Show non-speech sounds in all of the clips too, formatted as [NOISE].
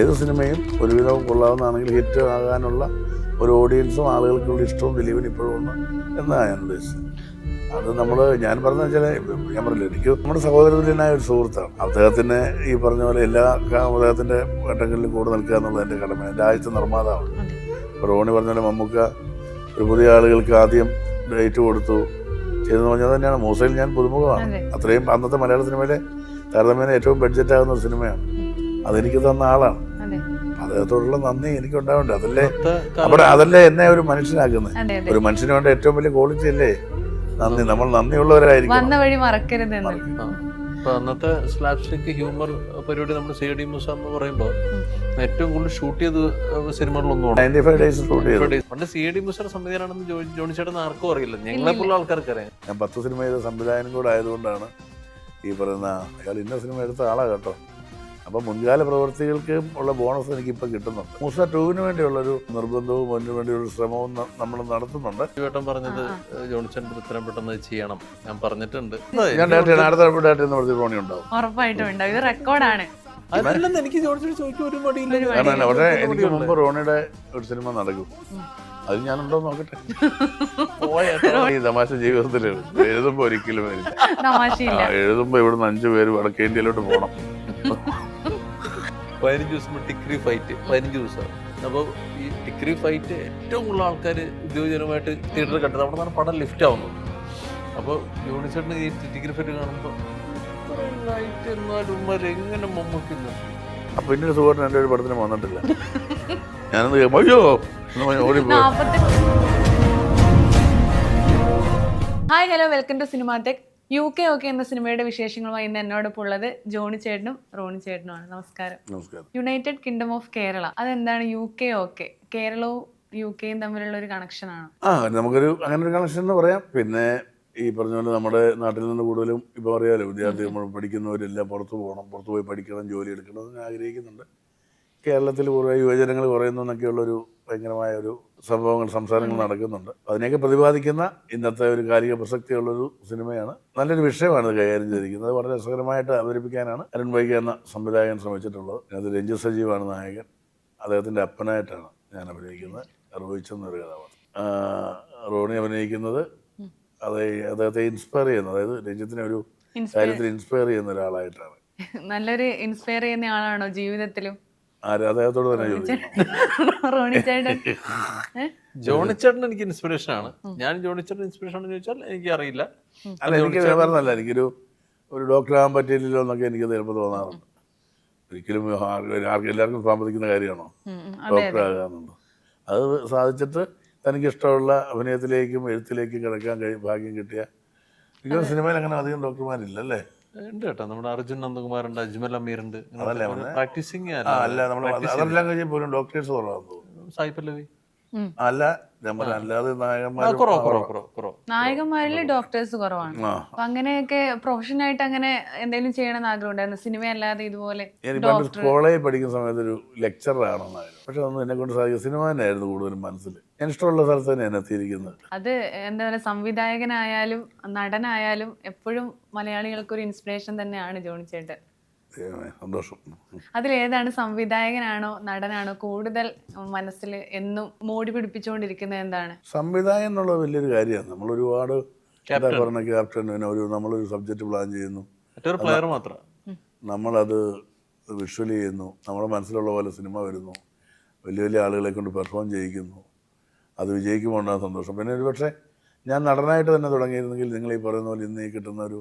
ഏത് സിനിമയും ഒരുവിധം കൊള്ളാവുന്നതാണെങ്കിൽ ഹിറ്റ് ആകാനുള്ള ഒരു ഓഡിയൻസും ആളുകൾക്കുള്ള ഇഷ്ടവും ദിലീപിന് ഇപ്പോഴും ഉണ്ട് എന്നാണ് ഞാൻ ഉദ്ദേശിച്ചത്. അത് നമ്മൾ ഞാൻ പറഞ്ഞ വെച്ചാൽ ഞാൻ പറഞ്ഞില്ല എനിക്ക് നമ്മുടെ സഹോദരത്തിനായ ഒരു സുഹൃത്താണ്. അദ്ദേഹത്തിന് ഈ പറഞ്ഞ പോലെ എല്ലാ അദ്ദേഹത്തിന്റെ ഘട്ടങ്ങളിലും കൂടെ നിൽക്കുക എന്നുള്ളത് എന്റെ കടമയാണ്. എന്റെ ആദ്യത്തെ നിർമ്മാതാവാണ് ഇപ്പോൾ റോണി പറഞ്ഞ പോലെ മമ്മൂക്ക ഒരു പുതിയ ആളുകൾക്ക് ആദ്യം ഡേറ്റ് കൊടുത്തു. ചെയ്തെന്ന് പറഞ്ഞാൽ തന്നെയാണ്. മൂസയിൽ ഞാൻ പുതുമുഖമാണ്. അതെ. അത്രയും അന്നത്തെ മലയാള സിനിമയിലെ താരതമ്യേന ഏറ്റവും ബഡ്ജറ്റ് ആകുന്ന ഒരു സിനിമയാണ്. അതെനിക്ക് തന്ന ആളാണ്. അദ്ദേഹത്തോടുള്ള നന്ദി എനിക്ക് ഉണ്ടാവണ്ടേ അതല്ലേ അവിടെ അതല്ലേ എന്നെ ഒരു മനുഷ്യനാക്കുന്നത് ഒരു മനുഷ്യന് വേണ്ട ഏറ്റവും വലിയ ക്വാളിറ്റി അല്ലേ? നന്ദി. നമ്മൾ നന്ദിയുള്ളവരായിരിക്കും വന്ന വഴി മറക്കരുത് അന്നത്തെ സ്ലാപ്സ്റ്റിക് ഹ്യൂമർ പരിപാടി നമ്മുടെ സി ഡി മൂസ എന്ന് പറയുമ്പോൾ ഏറ്റവും കൂടുതൽ ഷൂട്ട് ചെയ്ത് സിനിമകളിലൊന്നും പണ്ട് സി ഡി മൂസയുടെ സംവിധാനമാണെന്ന് ജോണി ചേട്ടൻ ആർക്കും അറിയില്ല. ഞങ്ങളെ പോലുള്ള ആൾക്കാർക്ക് അറിയാം ഞാൻ പത്ത് സിനിമ ചെയ്ത സംവിധായകനും കൂടെ ആയതുകൊണ്ടാണ് ഈ പറയുന്ന അയാൾ ഇന്ന സിനിമ എടുത്ത ആളാ കേട്ടോ. അപ്പൊ മുൻകാല പ്രവൃത്തികൾക്ക് ഉള്ള ബോണസ് എനിക്ക് ഇപ്പൊ കിട്ടുന്നുണ്ട്. മൂസ ടൂവിന് വേണ്ടിയുള്ളൊരു നിർബന്ധവും അതിന് വേണ്ടിയുള്ള ശ്രമവും നമ്മൾ നടത്തുന്നുണ്ട്. ചേട്ടൻ പറഞ്ഞത് ജോൺസൺ ഇത്രയും പെട്ടെന്ന് ചെയ്യണം. ഞാൻ പറഞ്ഞിട്ടുണ്ട്. ഞാൻ ഡയറക്റ്റ് അടുത്ത ഡേറ്റ് എന്ന് പറഞ്ഞ ഫോണി ഉണ്ടാവും ഉറപ്പായിട്ടും ഉണ്ടാവും. ഇത് റെക്കോർഡാണ്. എനിക്ക് പക്ഷേ എനിക്ക്. മുമ്പ് റോണിയുടെ ഒരു സിനിമ നടക്കും. അത് ഞാനുണ്ടോ നോക്കട്ടെ. പോയേട്ടോ. [LAUGHS] ഈ തമാശ ജീവിതത്തിൽ എഴുതുമ്പോ ഒരിക്കലും എഴുതുമ്പോ ഇവിടുന്ന് അഞ്ചു പേര് വടക്കേ ഇന്ത്യയിലോട്ട് പോകണം പതിനഞ്ച് ദിവസം ടിക്രി ഫൈറ്റ് പതിനഞ്ച് ദിവസം. അപ്പോൾ ഈ ടിക്രി ഫൈറ്റ് ഏറ്റവും കൂടുതൽ ആൾക്കാർ ഉദ്യോഗജനമായിട്ട് തിയേറ്ററിൽ കണ്ടത് അവിടെ നിന്നാണ് പടം ലിഫ്റ്റ് ആവുന്നത്. അപ്പോൾ യൂണിസെറ്റിന് ഈ ടിക്രി ഫൈറ്റ് കാണുമ്പോൾ ലൈറ്റ് എന്നാലും എങ്ങനെ മമ്മൂക്കുന്നു? അപ്പൊ പിന്നെ സുഖമായിട്ട് എന്റെ ഒരു പടത്തിന് വന്നിട്ടില്ല. ഞാനത് അയ്യോ ഓടിപ്പോയി hi hello welcome to Cinematech U K okay എന്ന സിനിമയുടെ വിശേഷങ്ങളുമായി ഇന്ന് എന്നോടൊപ്പം ഉള്ളത് ജോണി ചേട്ടനും റോണി ചേട്ടനുമാണ്. നമസ്കാരം. നമസ്കാരം. യുണൈറ്റഡ് കിങ്ഡം ഓഫ് കേരള അതെന്താണ് യു കെ ഓക്കെ കേരളവും യു കെയും തമ്മിലുള്ള ഒരു കണക്ഷൻ ആണ്? ആ നമുക്കൊരു അങ്ങനെ ഒരു കണക്ഷൻ എന്ന് പറയാം. പിന്നെ ഈ പറഞ്ഞ പോലെ നമ്മുടെ നാട്ടിൽ നിന്ന് കൂടുതലും ഇപ്പോൾ അറിയാലോ വിദ്യാർത്ഥി നമ്മൾ പഠിക്കുന്നവരെല്ലാം പുറത്തു പോകണം പുറത്തു പോയി പഠിക്കണം ജോലി എടുക്കണം എന്ന് ആഗ്രഹിക്കുന്നുണ്ട്. കേരളത്തിൽ കുറേ യുവജനങ്ങൾ കുറയുന്നു എന്നൊക്കെയുള്ളൊരു ഭയങ്കരമായ ഒരു സംഭവങ്ങൾ സംസാരങ്ങൾ നടക്കുന്നുണ്ട്. അതിനെയൊക്കെ പ്രതിപാദിക്കുന്ന ഇന്നത്തെ ഒരു കാലിക പ്രസക്തിയുള്ളൊരു സിനിമയാണ്. നല്ലൊരു വിഷയമാണ് ഇത് കൈകാര്യം ചെയ്തിരിക്കുന്നത്. വളരെ രസകരമായിട്ട് അവതരിപ്പിക്കാനാണ് അരുൺ വൈകി എന്ന സംവിധായകൻ ശ്രമിച്ചിട്ടുള്ളത്. അത് രഞ്ജിത് സജീവാണ് നായകൻ. അദ്ദേഹത്തിന്റെ അപ്പനായിട്ടാണ് ഞാൻ അഭിനയിക്കുന്നത്. റോഹിച്ച് എന്നൊരു കഥാപാത്രം. റോണി അഭിനയിക്കുന്നത് അത് അദ്ദേഹത്തെ ഇൻസ്പയർ ചെയ്യുന്ന അതായത് രഞ്ജിത്തിനെ ഒരു കാര്യത്തിൽ ഇൻസ്പയർ ചെയ്യുന്ന ഒരാളായിട്ടാണ്. നല്ലൊരു ഇൻസ്പയർ ചെയ്യുന്ന ആളാണോ ജീവിതത്തിലും? ആര്? അദ്ദേഹത്തോട് തന്നെ ചോദിക്കണം റോണി ചേട്ടൻ. ജോണി ചേട്ടൻ എനിക്ക് ഇൻസ്പിറേഷൻ ആണ്. ഞാൻ ജോണിച്ചേട്ടൻ ഇൻസ്പിറേഷൻ ആണെന്ന് ചോദിച്ചാൽ എനിക്ക് അറിയില്ല അല്ല എനിക്ക് പറഞ്ഞല്ല എനിക്കൊരു ഒരു ഡോക്ടറാകാൻ പറ്റിയില്ലല്ലോ എന്നൊക്കെ എനിക്ക് ചിലപ്പോൾ തോന്നാറുണ്ട്. ഒരിക്കലും എല്ലാവർക്കും സാമ്പത്തിക്കുന്ന കാര്യമാണോ? ആകാന്നുണ്ട്. അത് സാധിച്ചിട്ട് തനിക്കിഷ്ടമുള്ള അഭിനയത്തിലേക്കും എഴുത്തിലേക്കും കിടക്കാൻ കഴിയും ഭാഗ്യം കിട്ടിയ സിനിമയിൽ അങ്ങനെ അധികം ഡോക്ടർമാരില്ല അല്ലേ ഉണ്ട് കേട്ടോ. നമ്മുടെ അർജുൻ നന്ദകുമാർ ഉണ്ട് അജ്മൽ അമീർ ഉണ്ട് അതല്ലേ പ്രാക്ടീസിങ് അല്ല നമ്മൾ അതെല്ലാം കഴിഞ്ഞ് പോലും ഡോക്ടേഴ്സ് കുറവാന്ന് തോന്നുന്നു. സായി പല്ലവി. അല്ല ഞാൻ പറഞ്ഞ അല്ലാതെ നായകന്മാരിൽ ഡോക്ടേഴ്സ് കുറവാണ്. അങ്ങനെയൊക്കെ അപ്പൊ അങ്ങനെയൊക്കെ പ്രൊഫഷനായിട്ട് അങ്ങനെ എന്തെങ്കിലും ചെയ്യണമെന്ന് ആഗ്രഹം ഉണ്ടായിരുന്നു സിനിമ അല്ലാതെ ഇതുപോലെ കോളേജിൽ പഠിക്കുന്ന സമയത്ത് ഒരു ലെക്ചറർ ആണെന്നായിരുന്നു പക്ഷെ അതൊന്നും എന്നെ കൊണ്ട് സാധിക്കും സിനിമ തന്നെയായിരുന്നു കൂടുതലും മനസ്സിൽ ഞാൻ ഇഷ്ടമുള്ള സ്ഥലത്ത് തന്നെയാണ് എത്തിയിരിക്കുന്നത്. അത് എന്താ പറയുക സംവിധായകനായാലും നടനായാലും എപ്പോഴും മലയാളികൾക്ക് ഒരു ഇൻസ്പിറേഷൻ തന്നെയാണ് ജോണി ചേട്ടൻ. സന്തോഷം. അതിലേതാണ് സംവിധായകനാണോ നടനാണോ കൂടുതൽ മനസ്സിൽ എന്നും മോടി പിടിപ്പിച്ചുകൊണ്ടിരിക്കുന്നത് എന്താണ്? സംവിധായം എന്നുള്ള വലിയൊരു കാര്യമാണ്. നമ്മൾ ഒരുപാട് എന്താ പറഞ്ഞ ക്യാപ്റ്റൻ പിന്നെ ഒരു നമ്മളൊരു സബ്ജക്റ്റ് പ്ലാൻ ചെയ്യുന്നു. മറ്റൊരു പ്ലെയർ മാത്രം. നമ്മളത് വിഷ്വലി ചെയ്യുന്നു. നമ്മുടെ മനസ്സിലുള്ള പോലെ സിനിമ വരുന്നു. വലിയ വലിയ ആളുകളെ കൊണ്ട് പെർഫോം ചെയ്യിക്കുന്നു. അത് വിജയിക്കുമ്പോൾ ഉണ്ടാകുന്ന സന്തോഷം. പിന്നെ ഒരു പക്ഷേ ഞാൻ നടനായിട്ട് തന്നെ തുടങ്ങിയിരുന്നെങ്കിൽ നിങ്ങൾ ഈ പറയുന്ന പോലെ ഇന്ന് ഈ കിട്ടുന്ന ഒരു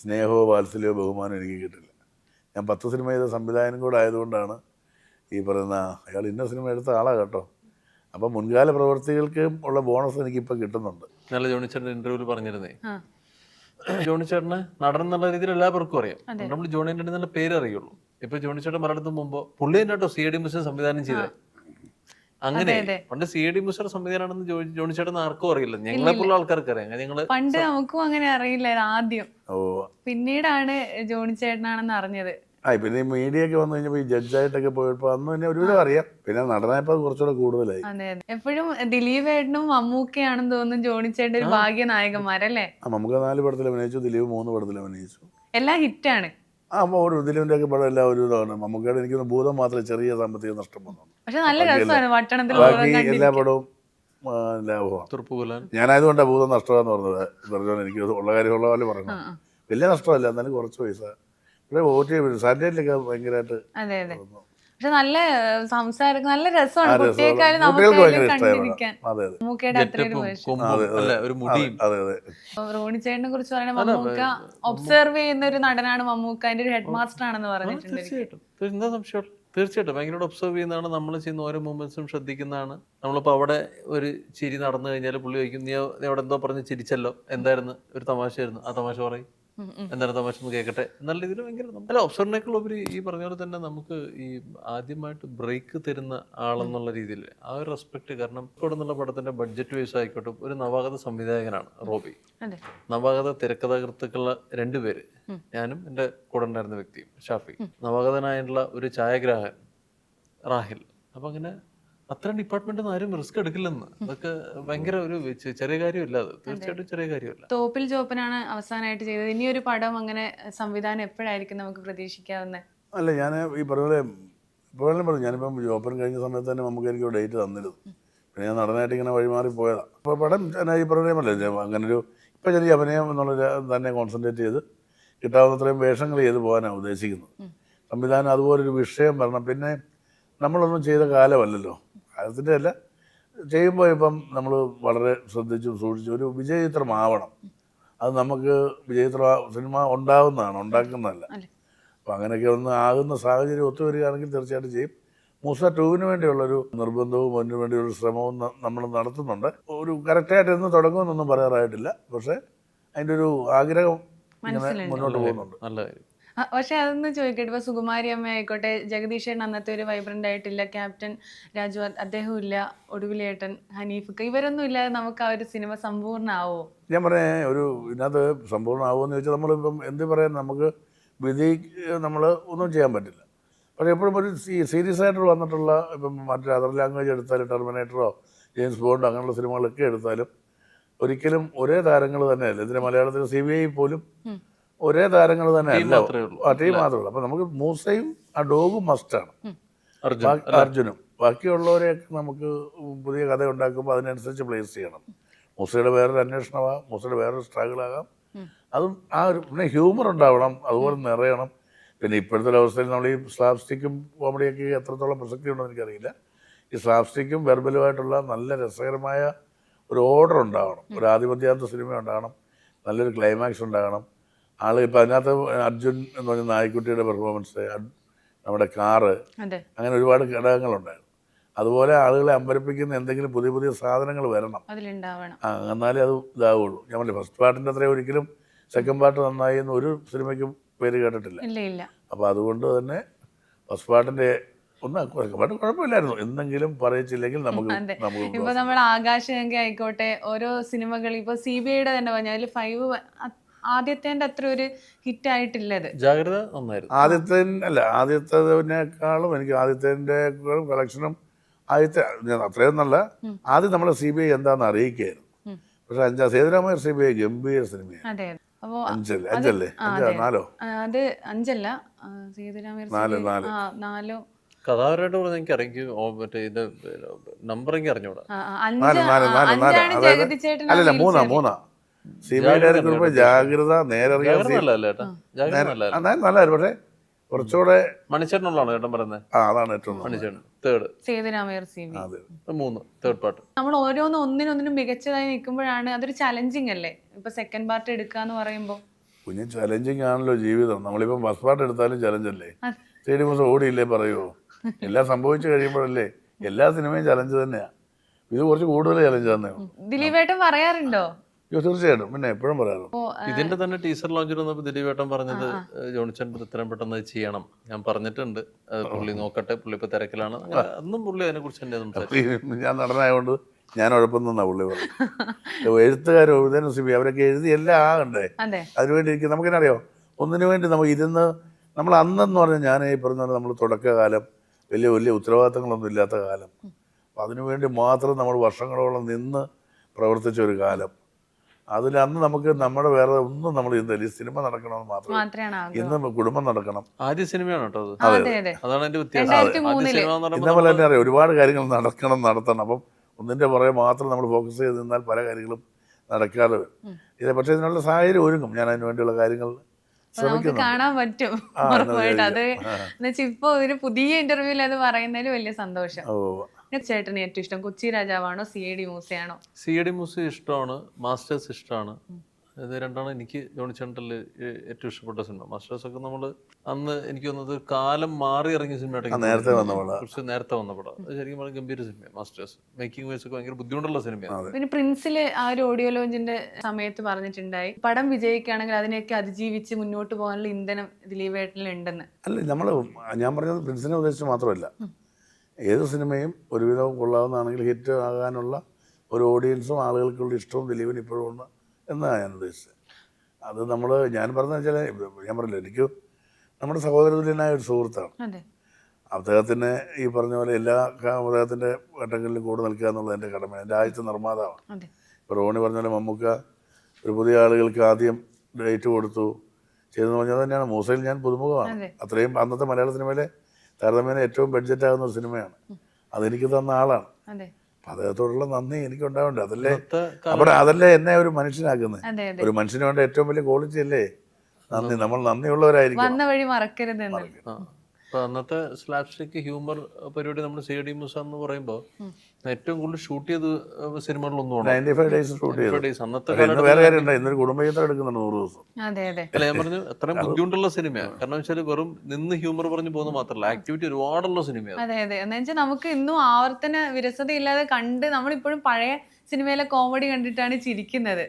സ്നേഹമോ വാത്സല്യമോ ബഹുമാനമോ എനിക്ക് കിട്ടില്ല. ഞാൻ പത്ത് സിനിമ ചെയ്ത സംവിധായകനും കൂടെ ആയതുകൊണ്ടാണ് ഈ പറയുന്ന അയാൾ ഇന്ന സിനിമ എടുത്ത ആളാണ് കേട്ടോ. അപ്പം മുൻകാല പ്രവർത്തികൾക്ക് ഉള്ള ബോണസ് എനിക്കിപ്പോൾ കിട്ടുന്നുണ്ട്. നല്ല ജോണി ഇന്റർവ്യൂവിൽ ഇന്റർവ്യൂവിൽ പറഞ്ഞിരുന്നേ. ജോണിച്ചേട്ടന് ജോണി ചേട്ടനെ നടൻ എന്നുള്ള രീതിയിൽ എല്ലാവർക്കും അറിയാം. നമ്മൾ ജോണി നല്ല എന്നുള്ള പേര് അറിയുള്ളൂ. ഇപ്പൊ ജോണി ചേട്ടൻ മരണത്തിന് മുമ്പ് പുള്ളി തന്നെ കേട്ടോ സി ഡി മിസ്റ്റർ സംവിധാനം ചെയ്ത അങ്ങനെ അതെ. പണ്ട് സി ഡി മിസ്റ്റർ സംവിധാനമാണെന്ന് ജോണിച്ചേട്ടൻ ജോണി ചേട്ടൻ ആർക്കും അറിയില്ല. ഞങ്ങളെ പോലുള്ള ആൾക്കാർക്ക് അറിയാം ഞങ്ങൾ പണ്ട് നമുക്കും അങ്ങനെ അറിയില്ല ആദ്യം. ഓ. പിന്നീടാണ് ജോണി ചേട്ടനാണെന്ന് അറിഞ്ഞത്. ആ പിന്നെ ഈ മീഡിയ ഒക്കെ വന്നു കഴിഞ്ഞപ്പോൾ ഈ ജഡ്ജായിട്ടൊക്കെ പോയപ്പോൾ അന്ന് തന്നെ ഒരു അറിയാം. പിന്നെ നടനായപ്പോൾ കുറച്ചുകൂടെ കൂടുതലായി. അതെ അതെ. എപ്പോഴും ദിലീപ് ഏട്ടനും മമ്മൂക്കയാണെന്ന് തോന്നുന്നു ജോണി ചേട്ടൻ ഒരു ഭാഗ്യ നായകന്മാരല്ലേ ആ നമുക്ക് നാല് പടത്തിൽ അഭിനയിച്ചു ദിലീപ് മൂന്ന് പടത്തിൽ അഭിനയിച്ചു. എല്ലാം ഹിറ്റാണ്. ആ അപ്പോൾ ഒരു ദിലീപിന്റെ ഒക്കെ പടം എല്ലാം ഒരു ഇതാണ്. മമ്മൂക്കയുടെ എനിക്ക് ഭൂതം മാത്രമേ ചെറിയ സാമ്പത്തിക നഷ്ടം വന്നു. പക്ഷെ നല്ല രസമാണ് പട്ടണത്തിൽ ബാക്കി എല്ലാ പടവും ആ, ലാഭമാണ് തുറപ്പുകൊല്ലാൻ ഞാനായതുകൊണ്ടാണ് ഭൂതം നഷ്ടമാന്ന് പറഞ്ഞത്. പറഞ്ഞാൽ എനിക്ക് ഉള്ള കാര്യമുള്ള പോലെ പറഞ്ഞു. വലിയ നഷ്ടമല്ല എന്നാലും കുറച്ച് പൈസ സാറ്റലൈറ്റിലൊക്കെ ഭയങ്കരമായിട്ട് അതെ അതെ. പക്ഷെ നല്ല സംസാരം നല്ല രസമാണ്. കുട്ടിയെക്കാളും നമുക്ക് കണ്ടിരിക്കാൻ. അതെ അതെ. മമ്മൂക്കയുടെ അത്ര ഒരു ഗെറ്റപ്പും വേഷം. കൊമ്പും അതെ, അതെ. അല്ല? ഒരു മുടിയും. അതെ അതെ റോണി ചേട്ടനെ കുറിച്ച് പറയുന്നത് മമ്മൂക്ക ഒബ്സർവ് ചെയ്യുന്ന ഒരു നടനാണ് മമ്മൂക്ക. അതിന്റെ ഒരു ഹെഡ് മാസ്റ്റർ ആണെന്ന് പറഞ്ഞിട്ടുണ്ട് തീർച്ചയായിട്ടും. തീർച്ചയായിട്ടും. ഭയങ്കര ഒബ്സർവ് ചെയ്യുന്നതാണ് നമ്മൾ ചെയ്യുന്ന ഓരോ മൂമെന്റ്സും ശ്രദ്ധിക്കുന്നതാണ്. നമ്മളിപ്പോൾ അവിടെ ഒരു ചിരി നടന്നു കഴിഞ്ഞാൽ പുള്ളി ചോദിക്കും നീ അവിടെ എന്തോ പറഞ്ഞ് ചിരിച്ചല്ലോ? എന്തായിരുന്നു? ഒരു തമാശയായിരുന്നു. ആ തമാശ പറയും. എന്താണ് തമാശ എന്ന് കേൾക്കട്ടെ നല്ല രീതിയിൽ ഭയങ്കര അല്ല ഒബ്സർവിനേക്കാൾ ഉപരി ഈ പറഞ്ഞ പോലെ തന്നെ നമുക്ക് ഈ ആദ്യമായിട്ട് ബ്രേക്ക് തരുന്ന ആളെന്നുള്ള രീതിയിൽ ആ ഒരു റെസ്പെക്ട് കാരണം ഇവിടെ നിന്നുള്ള പടത്തിന്റെ ബഡ്ജറ്റ് വൈസ് ആയിക്കോട്ടെ ഒരു നവാഗത സംവിധായകനാണ് റോബി. നവാഗത തിരക്കഥാകൃത്തുക്കള രണ്ടുപേര് ഞാനും എന്റെ കൂടെ ഉണ്ടായിരുന്ന വ്യക്തിയും ഷാഫി. നവാഗതനായിട്ടുള്ള ഒരു ഛായാഗ്രാഹകൻ റാഹിൽ. അപ്പൊ അങ്ങനെ അത്രയും ഡിപ്പാർട്ട്മെന്റ് ആരും റിസ്ക് എടുക്കില്ലെന്ന്. അതൊക്കെ ഭയങ്കര ഒരു ചെറിയ കാര്യമില്ല അത്. തീർച്ചയായിട്ടും ചെറിയ കാര്യമില്ല. തോപ്പിൽ ജോപ്പനാണ് അവസാനമായിട്ട് ചെയ്തത്. ഇനി ഒരു പടം അങ്ങനെ സംവിധാനം എപ്പോഴായിരിക്കും നമുക്ക് പ്രതീക്ഷിക്കാവുന്നത്? അല്ല ഞാൻ ഈ പറഞ്ഞ പോലെ ഇപ്പോഴും പറഞ്ഞു ഞാനിപ്പം ജോപ്പൻ കഴിഞ്ഞ സമയത്ത് തന്നെ നമുക്ക് എനിക്ക് ഡേറ്റ് തന്നിരുന്നു പിന്നെ ഞാൻ നടനായിട്ട് ഇങ്ങനെ വഴിമാറി പോയതാണ് അപ്പോൾ പടം ഞാൻ ഈ പറഞ്ഞല്ലേ അങ്ങനെ ഒരു ഇപ്പം ചെറിയ അഭിനയം എന്നുള്ള തന്നെ കോൺസെൻട്രേറ്റ് ചെയ്ത് കിട്ടാവുന്നത്രയും വേഷങ്ങൾ ചെയ്ത് പോകാനാണ് ഉദ്ദേശിക്കുന്നത്. സംവിധാനം അതുപോലൊരു വിഷയം വരണം. പിന്നെ നമ്മളൊന്നും ചെയ്ത കാലമല്ലല്ലോ. കാലത്തിന്റെ അല്ല. ചെയ്യുമ്പോൾ ഇപ്പം നമ്മൾ വളരെ ശ്രദ്ധിച്ചും സൂക്ഷിച്ചും ഒരു വിജയചിത്രമാവണം. അത് നമുക്ക് വിജയചിത്ര സിനിമ ഉണ്ടാവുന്നതാണ് ഉണ്ടാക്കുന്നതല്ല. അപ്പം അങ്ങനെയൊക്കെ ഒന്ന് ആകുന്ന സാഹചര്യം ഒത്തുവരികയാണെങ്കിൽ തീർച്ചയായിട്ടും ചെയ്യും. മൂസ ടൂവിന് വേണ്ടിയുള്ളൊരു നിർബന്ധവും അതിനു വേണ്ടിയുള്ള ശ്രമവും നമ്മൾ നടത്തുന്നുണ്ട്. ഒരു കറക്റ്റായിട്ട് എന്ന് തുടങ്ങുമെന്നൊന്നും പറയാറായിട്ടില്ല. പക്ഷേ അതിന്റെ ഒരു ആഗ്രഹം ഇങ്ങനെ മുന്നോട്ട് പോകുന്നുണ്ട്. നല്ല കാര്യം. പക്ഷെ അതൊന്ന് ചോദിക്കട്ടെ. ഇപ്പൊ സുകുമാരി അമ്മ ആയിക്കോട്ടെ ജഗദീശൻ അന്നത്തെ ഒരു വൈബ്രന്റ് ആയിട്ടില്ല. ക്യാപ്റ്റൻ രാജു അദ്ദേഹം ഇല്ല. ഒടുവിലേട്ടൻ ഹനീഫ് ഇവരൊന്നും ഇല്ലാതെ നമുക്ക് ആ ഒരു സിനിമ സമ്പൂർണമാവോ ഞാൻ പറഞ്ഞ ഒരു ഇതിനകത്ത് എന്ന് ചോദിച്ചാൽ നമ്മളിപ്പം എന്ത് പറയാൻ നമുക്ക് വിധി നമ്മൾ ഒന്നും ചെയ്യാൻ പറ്റില്ല. പക്ഷേ എപ്പോഴും ഒരു സീരിയസ് ആയിട്ട് വന്നിട്ടുള്ള ഇപ്പം മറ്റേ അതർ ലാംഗ്വേജ് എടുത്താലും ടെർമിനേറ്ററോ ജെയിംസ് ബോണ്ട് അങ്ങനെയുള്ള സിനിമകളൊക്കെ എടുത്താലും ഒരിക്കലും ഒരേ താരങ്ങൾ തന്നെയല്ല. ഇതിന് മലയാളത്തിൽ സി ബി ഐ പോലും. ഒരേ താരങ്ങൾ തന്നെ അതേ അല്ല. മാത്രമേ ഉള്ളൂ. ആ ടീം മാത്രമേ ഉള്ളൂ. അപ്പം നമുക്ക് മൂസയും ആ ഡോഗും മസ്റ്റാണ് അർജുനും. ബാക്കിയുള്ളവരെയൊക്കെ നമുക്ക് പുതിയ കഥ ഉണ്ടാക്കുമ്പോൾ അതിനനുസരിച്ച് പ്ലേസ് ചെയ്യണം. മൂസയുടെ വേറൊരു അന്വേഷണമാകാം മൂസയുടെ വേറൊരു സ്ട്രഗിൾ ആകാം അതും ആ ഒരു പിന്നെ ഹ്യൂമർ ഉണ്ടാവണം അതുപോലെ നിറയണം. പിന്നെ ഇപ്പോഴത്തെ അവസ്ഥയിൽ നമ്മൾ ഈ സ്ലാബ്സ്റ്റിക്കും കോമഡിയൊക്കെ എത്രത്തോളം പ്രസക്തി ഉണ്ടെന്ന് എനിക്കറിയില്ല. ഈ സ്ലാബ്സ്റ്റിക്കും വെർബലുമായിട്ടുള്ള നല്ല രസകരമായ ഒരു ഓർഡർ ഉണ്ടാവണം. ഒരു ആധിപത്യാന്ത സിനിമ ഉണ്ടാകണം നല്ലൊരു ക്ലൈമാക്സ് ഉണ്ടാകണം. ആൾ ഇപ്പം അതിനകത്ത് അർജുൻ എന്ന് പറഞ്ഞ നായ്ക്കുട്ടിയുടെ പെർഫോമൻസ് നമ്മുടെ കാറ് അങ്ങനെ ഒരുപാട് ഘടകങ്ങളുണ്ടായിരുന്നു. അതുപോലെ ആളുകളെ അമ്പരപ്പിക്കുന്ന എന്തെങ്കിലും പുതിയ പുതിയ സാധനങ്ങൾ വരണം. എന്നാലേ അത് ഇതാവുള്ളൂ. ഞാൻ പറഞ്ഞു ഫസ്റ്റ് പാർട്ടിന്റെ അത്രയും ഒരിക്കലും സെക്കൻഡ് പാർട്ട് നന്നായി എന്ന് ഒരു സിനിമയ്ക്കും പേര് കേട്ടിട്ടില്ല. അപ്പോൾ അതുകൊണ്ട് തന്നെ ഫസ്റ്റ് പാർട്ടിന്റെ ഒന്ന് കുഴപ്പമില്ലായിരുന്നു. എന്തെങ്കിലും പറയിച്ചില്ലെങ്കിൽ നമുക്ക് ഇപ്പൊ നമ്മൾ ആകാശഗംഗ ആയിക്കോട്ടെ ഓരോ സിനിമകൾ ഇപ്പൊ സി ബി ഐയുടെ തന്നെ അതിൽ ഫൈവ് ആദ്യത്തെ അത്ര ഒരു ഹിറ്റ് ആയിട്ടില്ലത്. ജാഗ്രത നന്നായിരുന്നു. ആദ്യത്തെ അല്ല ആദ്യത്തേതിനേക്കാളും എനിക്ക് ആദ്യത്തേന്റെ കളക്ഷനും ആദ്യത്തെ ഞാൻ അത്രയും നല്ല. ആദ്യം നമ്മളെ സി ബി ഐ എന്താണെന്ന് അറിയിക്കായിരുന്നു. പക്ഷെ അഞ്ചാം സേതുരാമയർ സി ബി ഐ ഗംഭീര സിനിമയാണ് അഞ്ചല്ലേ? അഞ്ചല്ലേ. നാലോ? അത് അഞ്ചല്ല. നാല്, സിനിമ- നാല്. നാലോ. കഥാപരമായിട്ട് പറഞ്ഞാൽ എനിക്ക് അറിയിക്കും. മറ്റേ ഇത് നമ്പർ എനിക്ക് അറിഞ്ഞൂടാ. അല്ലല്ല മൂന്നാ മൂന്നാ. സി ബി ഐയുടെ കുറിപ്പ് ജാഗ്രത നേരറിയാൻ ജാഗ്രത നല്ല അല്ലേ നല്ല നല്ലതായിരുന്നു പക്ഷേ കുറച്ചുകൂടെ മണിച്ചേട്ടനുള്ളതാണ് ഏട്ടൻ പറയുന്നത് ആ അതാണ് ഏറ്റവും. മണിച്ചേട്ടൻ തേർഡ് മൂന്ന് തേർഡ് പാർട്ട് നമ്മൾ ഓരോന്ന് ഒന്നിനൊന്നിനും മികച്ചതായി നിൽക്കുമ്പോഴാണ് അതൊരു ചലഞ്ചിങ് അല്ലേ? ഇപ്പൊ സെക്കൻഡ് പാർട്ട് എടുക്കാന്ന് പറയുമ്പോ. കുഞ്ഞ് ചലഞ്ചിങ് ആണല്ലോ ജീവിതം. നമ്മളിപ്പം ഫസ്റ്റ് പാർട്ട് എടുത്താലും ചലഞ്ച് അല്ലേ? തേടി ദിവസം ഓടിയില്ലേ പറയുമോ എല്ലാം സംഭവിച്ചു കഴിയുമ്പോഴല്ലേ? എല്ലാ സിനിമയും ചലഞ്ച് തന്നെയാ. ഇത് കുറച്ച് കൂടുതൽ ചലഞ്ച് തന്നെയാണ് ദിലീപേട്ടൻ പറയാറുണ്ടോ? തീർച്ചയായിട്ടും. പിന്നെ എപ്പോഴും പറയാറുണ്ട്. ഇതിന്റെ തന്നെ ടീസർ ലോഞ്ചിൽ വന്നപ്പോൾ ദിലീപ് ഏട്ടൻ പറഞ്ഞത് ജോണിച്ചൻ ഇത്രയും പെട്ടെന്ന് ചെയ്യണം. ഞാൻ പറഞ്ഞിട്ടുണ്ട്. പുള്ളി നോക്കട്ടെ പുള്ളി ഇപ്പൊ തിരക്കിലാണ്. അന്നും പുള്ളി അതിനെ കുറിച്ച് ഈ ഞാൻ നടനായതുകൊണ്ട് ഞാൻ ഉഴപ്പുന്നാ പുള്ളി പറഞ്ഞു എഴുത്തുകാരോ എഴുതാനും സിബി അവരൊക്കെ എഴുതി എല്ലാം ആകണ്ടേ അതെ. അതിനുവേണ്ടി ഇരിക്കും നമുക്കെന്നറിയോ? ഒന്നിനു വേണ്ടി നമുക്ക് ഇരുന്ന് നമ്മൾ അന്നെന്ന് പറഞ്ഞാൽ ഞാൻ ഈ പറഞ്ഞ നമ്മൾ തുടക്കകാലം വലിയ വലിയ ഉത്തരവാദിത്തങ്ങളൊന്നും ഇല്ലാത്ത കാലം. അപ്പം അതിനുവേണ്ടി മാത്രം നമ്മൾ വർഷങ്ങളോളം നിന്ന് പ്രവർത്തിച്ച ഒരു കാലം. അതിൽ അന്ന് നമുക്ക് നമ്മുടെ വേറെ ഒന്നും നമ്മൾ ചെയ്യുന്നില്ല ഈ സിനിമ നടക്കണമെന്ന് മാത്രം ഇന്ന് കുടുംബം നടക്കണം. ആദ്യ സിനിമയാണ് കേട്ടോ അത്? ആ, അതെ അതെ അതാണ് എന്റെ വ്യത്യാസം. തന്നെ അറിയാം ഒരുപാട് കാര്യങ്ങൾ നടക്കണം നടത്തണം. അപ്പം ഒന്നിന്റെ പുറകെ മാത്രം നമ്മൾ ഫോക്കസ് ചെയ്ത് നിന്നാൽ പല കാര്യങ്ങളും നടക്കാതെ വരും. ഇത് പക്ഷേ ഇതിനുള്ള സാഹചര്യം ഒരുങ്ങും. ഞാൻ അതിന് വേണ്ടിയുള്ള കാര്യങ്ങൾ നമുക്ക് കാണാൻ പറ്റും ഉറപ്പായിട്ട്. അത്. എന്നുവെച്ചാൽ ഇപ്പൊ ഒരു പുതിയ ഇന്റർവ്യൂവിൽ അത് പറയുന്നതിൽ വലിയ സന്തോഷം. ചേട്ടന് ഏറ്റവും ഇഷ്ടം? കൊച്ചി രാജാവാണോ സി എ ഡി മൂസയാണോ? സി എ ഡി മ്യൂസിയം ഇഷ്ടമാണ്. മാസ്റ്റേഴ്സ് ഇഷ്ടമാണ്. ഇത് രണ്ടാണ് എനിക്ക് ജോണി ചണ്ടലിൽ ഏറ്റവും ഇഷ്ടപ്പെട്ട സിനിമ. മാസ്റ്റേഴ്സ് ഒക്കെ നമ്മൾ അന്ന് എനിക്ക് തോന്നുന്നത് കാലം മാറി ഇറങ്ങിയ സിനിമയായിട്ട് നേരത്തെ വന്ന പടാ. കുറച്ച് നേരത്തെ വന്ന പടം. അത് ശരിക്കും പറഞ്ഞാൽ ഗംഭീര സിനിമ മാസ്റ്റേഴ്സ് മേക്കിംഗ് വൈസ് ഒക്കെ ഭയങ്കര ബുദ്ധിമുട്ടുള്ള സിനിമയാണ് പിന്നെ പ്രിൻസിൽ ആ ഒരു ഓഡിയോ ലോഞ്ചിന്റെ സമയത്ത് പറഞ്ഞിട്ടുണ്ടായി. പടം വിജയിക്കുകയാണെങ്കിൽ അതിനെയൊക്കെ അതിജീവിച്ച് മുന്നോട്ട് പോകാനുള്ള ഇന്ധനം ദിലീപേട്ടനിൽ ഉണ്ടെന്ന് അല്ല നമ്മൾ ഞാൻ പറഞ്ഞത് പ്രിൻസിനെ ഉദ്ദേശിച്ച് മാത്രമല്ല. ഏത് സിനിമയും ഒരുവിധം കൊള്ളാവുന്നതാണെങ്കിൽ ഹിറ്റ് ആകാനുള്ള ഒരു ഓഡിയൻസും ആളുകൾക്കുള്ള ഇഷ്ടവും ദിലീപിന് ഇപ്പോഴും ഉണ്ട് എന്നാണ് ഞാൻ ഉദ്ദേശിച്ചത്. അത് നമ്മൾ ഞാൻ പറഞ്ഞ വെച്ചാൽ ഞാൻ പറഞ്ഞില്ല എനിക്ക് നമ്മുടെ സഹോദരതുല്യനായ ഒരു സുഹൃത്താണ്. അദ്ദേഹത്തിന് ഈ പറഞ്ഞ പോലെ എല്ലാ അദ്ദേഹത്തിന്റെ ഘട്ടങ്ങളിലും കൂടെ നിൽക്കുക എന്നുള്ളത് എന്റെ കടമയാണ് എന്റെ ആദ്യത്തെ നിർമ്മാതാവാണ്. ഇപ്പോൾ റോണി പറഞ്ഞ പോലെ മമ്മൂക്ക ഒരു പുതിയ ആളുകൾക്ക് ആദ്യം ഡേറ്റ് കൊടുത്തു. ചെയ്തെന്ന് പറഞ്ഞത് തന്നെയാണ് മൂസയിൽ ഞാൻ പുതുമുഖമാണ്. അതെ. അത്രയും അന്നത്തെ മലയാള സിനിമയിലെ താരതമ്യേന ഏറ്റവും ബഡ്ജറ്റ് ആകുന്ന ഒരു സിനിമയാണ്. അതെനിക്ക് തന്ന ആളാണ്. അദ്ദേഹത്തോടുള്ള നന്ദി എനിക്ക് ഉണ്ടാവേണ്ട അതല്ലേ അവിടെ അപ്പോൾ അതല്ലേ എന്നെ ഒരു മനുഷ്യനാക്കുന്നത് ഒരു മനുഷ്യന് വേണ്ട ഏറ്റവും വലിയ ക്വാളിറ്റി അല്ലേ? നന്ദി. നമ്മൾ നന്ദിയുള്ളവരായിരിക്കും വന്ന വഴി മറക്കരുത്. അന്നത്തെ സ്ലാപ്സ്റ്റിക് ഹ്യൂമർ പരിപാടി നമ്മൾ സി ഡി മുസ എന്ന് പറയുമ്പോൾ ഏറ്റവും കൂടുതൽ ഷൂട്ട് ചെയ്ത് സിനിമകളിലൊന്നും പറഞ്ഞു അത്രയും ബുദ്ധിമുട്ടുള്ള സിനിമയാണ് കാരണം വെച്ചാൽ വെറും നിന്ന് ഹ്യൂമർ പറഞ്ഞു പോകുന്ന മാത്രമല്ല ആക്ടിവിറ്റി ഒരുപാടുള്ള സിനിമയാണ് അതെ അതെ. എന്ന് വെച്ചാൽ നമുക്ക് ഇന്നും ആവർത്തന വിരസതയില്ലാതെ കണ്ട് നമ്മളിപ്പോഴും പഴയ സിനിമയിലെ കോമഡി കണ്ടിട്ടാണ് ചിരിക്കുന്നത്.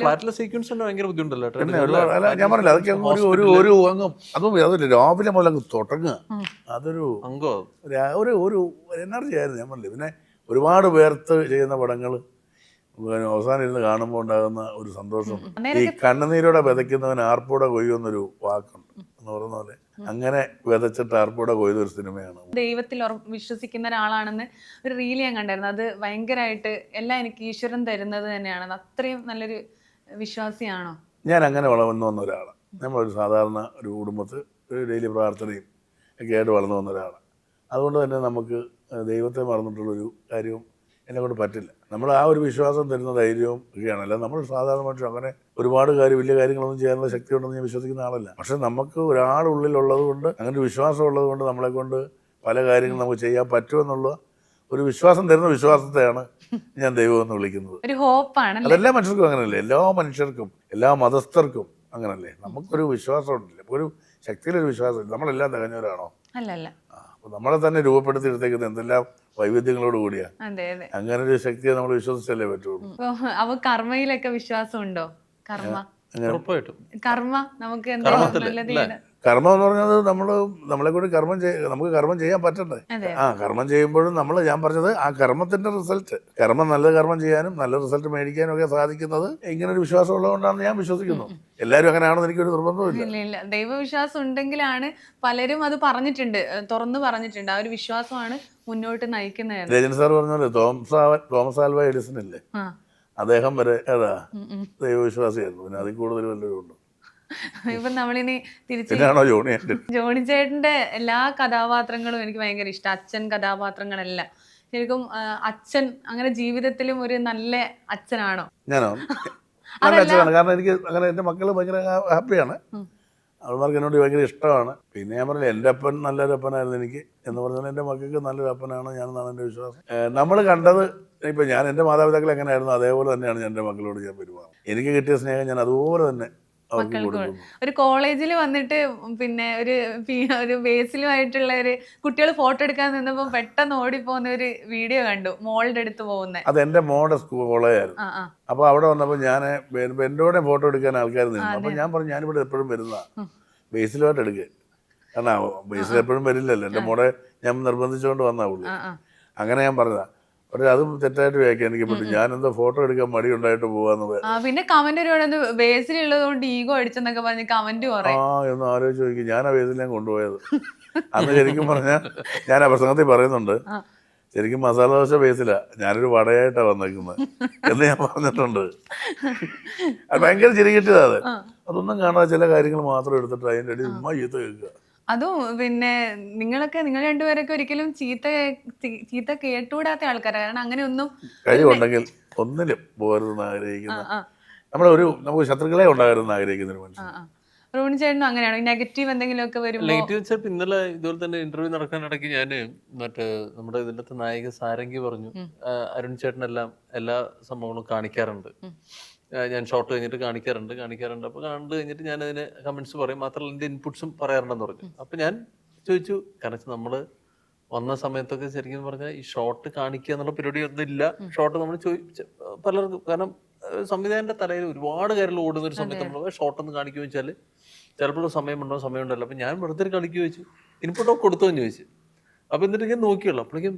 ഫ്ലാറ്റിലെ സീക്വൻസ് തന്നെ ഭയങ്കര ബുദ്ധിമുട്ടല്ലോ? പിന്നെ ഒരുപാട് അല്ല ഞാൻ പറഞ്ഞില്ല അതൊക്കെ ഒരു ഒരു ഒരു അങ്ങ് അതും അതല്ല രാവിലെ മുതൽ അങ്ങ് തുടങ്ങുക. അതൊരു ഒരു ഒരു എനർജി ആയിരുന്നു ഞാൻ പറഞ്ഞില്ല. പിന്നെ ഒരുപാട് പേർത്ത് ചെയ്യുന്ന പടങ്ങൾ അവസാനം ഇരുന്ന് കാണുമ്പോൾ ഉണ്ടാകുന്ന ഒരു സന്തോഷം. ഈ കണ്ണുനീരോടെ വിതയ്ക്കുന്നവൻ ആർപ്പോടെ കൊയ്യുന്നൊരു വാക്കുണ്ട് എന്ന് പറയുന്ന പോലെ. അങ്ങനെ വിതച്ചിട്ട് ആർപ്പോടെ കൊയ്ത ഒരു സിനിമയാണ്. ദൈവത്തിൽ വിശ്വസിക്കുന്ന ഒരാളാണെന്ന് ഒരു റീൽ ഞാൻ കണ്ടായിരുന്നു. അത് ഭയങ്കരമായിട്ട് എല്ലാം എനിക്ക് ഈശ്വരൻ തരുന്നത് തന്നെയാണ്. അത്രയും നല്ലൊരു വിശ്വാസിയാണോ? ഞാൻ അങ്ങനെ വളർന്നു വന്ന ഒരാളാണ് നമ്മളൊരു സാധാരണ ഒരു കുടുംബത്തിൽ ഒരു ഡെയിലി പ്രാർത്ഥനയും ഒക്കെ ആയിട്ട് വളർന്നു വന്ന ഒരാളാണ് അതുകൊണ്ട് തന്നെ നമുക്ക് ദൈവത്തെ മറന്നിട്ടുള്ളൊരു കാര്യവും എന്നെ കൊണ്ട് പറ്റില്ല. നമ്മൾ ആ ഒരു വിശ്വാസം തരുന്ന ധൈര്യവും ഒക്കെയാണ് അല്ല നമ്മൾ സാധാരണ മനുഷ്യർ അങ്ങനെ ഒരുപാട് കാര്യം വലിയ കാര്യങ്ങളൊന്നും ചെയ്യാനുള്ള ശക്തി ഉണ്ടെന്ന് ഞാൻ വിശ്വസിക്കുന്ന ആളല്ല. പക്ഷെ നമുക്ക് ഒരാളുള്ളിലുള്ളത് കൊണ്ട് അങ്ങനെ ഒരു വിശ്വാസം ഉള്ളത് കൊണ്ട് നമ്മളെ കൊണ്ട് പല കാര്യങ്ങളും നമുക്ക് ചെയ്യാൻ പറ്റുമെന്നുള്ള ഒരു വിശ്വാസം തരുന്ന വിശ്വാസത്തെയാണ് ഞാൻ ദൈവം എന്ന് വിളിക്കുന്നത്. ഒരു അതെല്ലാ മനുഷ്യർക്കും അങ്ങനെയല്ലേ? എല്ലാ മനുഷ്യർക്കും എല്ലാ മതസ്ഥർക്കും അങ്ങനല്ലേ നമുക്കൊരു വിശ്വാസം ഉണ്ടല്ലേ ഒരു ശക്തിയിലൊരു വിശ്വാസം നമ്മളെല്ലാം തികഞ്ഞവരാണോ? ആ, നമ്മളെ തന്നെ രൂപപ്പെടുത്തി എടുത്തേക്കുന്ന എന്തെല്ലാം വൈവിധ്യങ്ങളോട് കൂടിയാ. അതെ അതെ. അങ്ങനെ ഒരു ശക്തിയെ നമ്മൾ വിശ്വസിച്ചല്ലേ പറ്റുള്ളൂ. അവ കർമ്മയിലൊക്കെ വിശ്വാസം ഉണ്ടോ കർമ്മ കർമ്മ നമുക്ക് കർമ്മം എന്ന് പറഞ്ഞത് നമ്മൾ നമ്മളെ കൂടി കർമ്മം ചെയ്യ നമുക്ക് കർമ്മം ചെയ്യാൻ പറ്റണ്ടേ? അതെ ആ കർമ്മം ചെയ്യുമ്പോഴും നമ്മൾ ഞാൻ പറഞ്ഞത് ആ കർമ്മത്തിന്റെ റിസൾട്ട്. കർമ്മം നല്ല കർമ്മം ചെയ്യാനും നല്ല റിസൾട്ട് മേടിക്കാനും ഒക്കെ സാധിക്കുന്നത് ഇങ്ങനെ ഒരു വിശ്വാസം ഉള്ളതുകൊണ്ടാണ് ഞാൻ വിശ്വസിക്കുന്നു. എല്ലാവരും അങ്ങനെയാണെന്ന് എനിക്കൊരു നിർബന്ധമില്ല ഇല്ല ഇല്ല. ദൈവവിശ്വാസം ഉണ്ടെങ്കിലാണ് പലരും അത് പറഞ്ഞിട്ടുണ്ട്. തുറന്നു പറഞ്ഞിട്ടുണ്ട്. ആ ഒരു വിശ്വാസമാണ് മുന്നോട്ട് നയിക്കുന്നത് രജൻ സാർ പറഞ്ഞ തോമസ് തോമസ് ആൽവ എഡിസൺ അല്ലേ അദ്ദേഹം വരെ ഏതാ. ദൈവവിശ്വാസിയായിരുന്നു. പിന്നെ അതിൽ കൂടുതൽ വല്ലതും ഉണ്ട്? ഇപ്പൊ നമ്മളിനി തിരിച്ചു ജോണി ജോണി ചേട്ടന്റെ എല്ലാ കഥാപാത്രങ്ങളും എനിക്ക് ഭയങ്കര ഇഷ്ടം. അച്ഛൻ കഥാപാത്രങ്ങളെല്ലാം. ശരിക്കും അച്ഛൻ അങ്ങനെ ജീവിതത്തിലും ഒരു നല്ല അച്ഛനാണോ? ഞാനോ? [LAUGHS] നല്ല അച്ഛനാണ്. കാരണം എനിക്ക് അങ്ങനെ എന്റെ മക്കൾ ഭയങ്കര ഹാപ്പിയാണ്. അവന്മാർക്ക് എന്നോട് ഭയങ്കര ഇഷ്ടമാണ്. പിന്നെ ഞാൻ പറഞ്ഞില്ല എന്റെ അപ്പൻ നല്ലൊരു അപ്പനായിരുന്നു എനിക്ക് എന്ന് പറഞ്ഞാൽ എന്റെ മക്കൾക്ക് നല്ലൊരു അപ്പനാണ് ഞാനെന്നാണ് എന്റെ വിശ്വാസം. നമ്മൾ കണ്ടത് ഇപ്പം ഞാൻ എന്റെ മാതാപിതാക്കൾ എങ്ങനെയായിരുന്നു അതേപോലെ തന്നെയാണ് ഞാൻ എന്റെ മക്കളോട് ഞാൻ പെരുമാറുന്നത്. എനിക്ക് കിട്ടിയ സ്നേഹം ഞാൻ അതുപോലെ തന്നെ മക്കൾക്ക് ഒരു കോളേജിൽ വന്നിട്ട് പിന്നെ ഒരു ഒരു ബേസിലുമായിട്ടുള്ള ഒരു കുട്ടികൾ ഫോട്ടോ എടുക്കാൻ നിന്നപ്പോൾ പെട്ടെന്ന് ഓടിപ്പോകുന്ന ഒരു വീഡിയോ കണ്ടു മോളുടെ അടുത്ത് പോകുന്ന. അത് എന്റെ മോളുടെ കോളേജായിരുന്നു. അപ്പോൾ അവിടെ വന്നപ്പോൾ ഞാൻ എന്റെ കൂടെ ഫോട്ടോ എടുക്കാൻ ആൾക്കാർ നിന്നു. അപ്പോൾ ഞാൻ പറഞ്ഞു ഞാനിവിടെ എപ്പോഴും വരുന്നതാണ് ബേസിലുമായിട്ട് എടുക്കുക കാരണം ബേസിൽ എപ്പോഴും വരില്ലല്ലോ. എന്റെ മോളെ ഞാൻ നിർബന്ധിച്ചുകൊണ്ട് വന്നാ പുള്ളി ആ ആ. അങ്ങനെ ഞാൻ പറഞ്ഞതാ. പക്ഷേ അതും തെറ്റായിട്ട് വ്യാഖ്യാനിക്കപ്പെട്ടു. ഞാൻ എന്താ ഫോട്ടോ എടുക്കാൻ മടി ഉണ്ടായിട്ട് പോവാന്ന് പിന്നെ കമന്റ് ഒരുപാട് ഈഗോ അടിച്ചെന്നൊക്കെ പറഞ്ഞ് കമന്റ് ആ എന്ന് ആലോചിച്ച് നോക്കി. ഞാൻ ആ വേസിൽ ഞാൻ കൊണ്ടുപോയത്. അന്ന് ശരിക്കും പറഞ്ഞാൽ ഞാൻ ആ പ്രസംഗത്തിൽ പറയുന്നുണ്ട് ശരിക്കും മസാല ദോശ ബേസില ഞാനൊരു വടയായിട്ടാണ് വന്നേക്കുന്നത് എന്ന് ഞാൻ പറഞ്ഞിട്ടുണ്ട്. അത് ഭയങ്കര ചിരി കിട്ടിയതാ അത്. അതൊന്നും കാണാതെ ചില കാര്യങ്ങൾ മാത്രം എടുത്തിട്ട് അതിന്റെ അടി ഉമ്മ ചീത്ത കേൾക്കുക. അതും പിന്നെ നിങ്ങളൊക്കെ നിങ്ങൾ രണ്ടുപേരൊക്കെ ഒരിക്കലും ചീത്ത ചീ- ചീത്ത കേട്ടുകൂടാത്ത ആൾക്കാരാണ് കാരണം അങ്ങനെ ഒന്നും കഴിവുണ്ടെങ്കിൽ ഒന്നിലും ആഗ്രഹിക്കുന്ന ആ നമ്മുടെ ഒരു നമുക്ക് ശത്രുക്കളെ ഉണ്ടാകരുതെന്ന് ആഗ്രഹിക്കുന്ന ഒരു ആ മനുഷ്യൻ. ആ. റോണി ചേട്ടനും അങ്ങനെയാണ്? നെഗറ്റീവ് എന്തെങ്കിലുമൊക്കെ വരുമ്പോ ലേറ്റ് വെച്ചാൽ ഇന്നലെ ഇതുപോലെ തന്നെ ഇന്റർവ്യൂ നടക്കാനിടയ്ക്ക് ഞാൻ മറ്റേ നമ്മുടെ ഇതിന്റെ നായിക സാരംഗി പറഞ്ഞു. ആ, അരുൺ ചേട്ടനെല്ലാം എല്ലാ സംഭവങ്ങളും കാണിക്കാറുണ്ട്. ഞാൻ ഷോർട്ട് കഴിഞ്ഞിട്ട് കാണിക്കാറുണ്ട്. കാണിക്കാറുണ്ട്. അപ്പോൾ കണ്ടു കഴിഞ്ഞിട്ട് ഞാൻ അതിന് കമന്റ്സ് പറയും. മാത്രമല്ല എന്റെ ഇൻപുട്സും പറയാറുണ്ടെന്ന് പറഞ്ഞു. അപ്പോൾ ഞാൻ ചോദിച്ചു കാരണം നമ്മൾ വന്ന സമയത്തൊക്കെ ശരിക്കും പറഞ്ഞാൽ ഈ ഷോർട്ട് കാണിക്കുക എന്നുള്ള പരിപാടി ഒന്നും ഇല്ല. ഷോർട്ട് നമ്മൾ ചോദിച്ച പലർക്കും കാരണം സംവിധായകന്റെ തലയിൽ ഒരുപാട് കാര്യങ്ങൾ ഓടുന്ന ഒരു സമയത്ത് നമ്മൾ ഷോർട്ട് ഒന്ന് കാണിക്കുക വെച്ചാൽ ചിലപ്പോൾ സമയമുണ്ടോ സമയമുണ്ടല്ലോ. അപ്പം ഞാൻ വെറുതെ കളിക്കുക കളിക്ക് ചോദിച്ചു ഇൻപുട്ടോ കൊടുത്തോ? എന്ന് ചോദിച്ചു. അപ്പം എന്നിട്ട് ഞാൻ നോക്കിയുള്ളൂ. അപ്പോഴേക്കും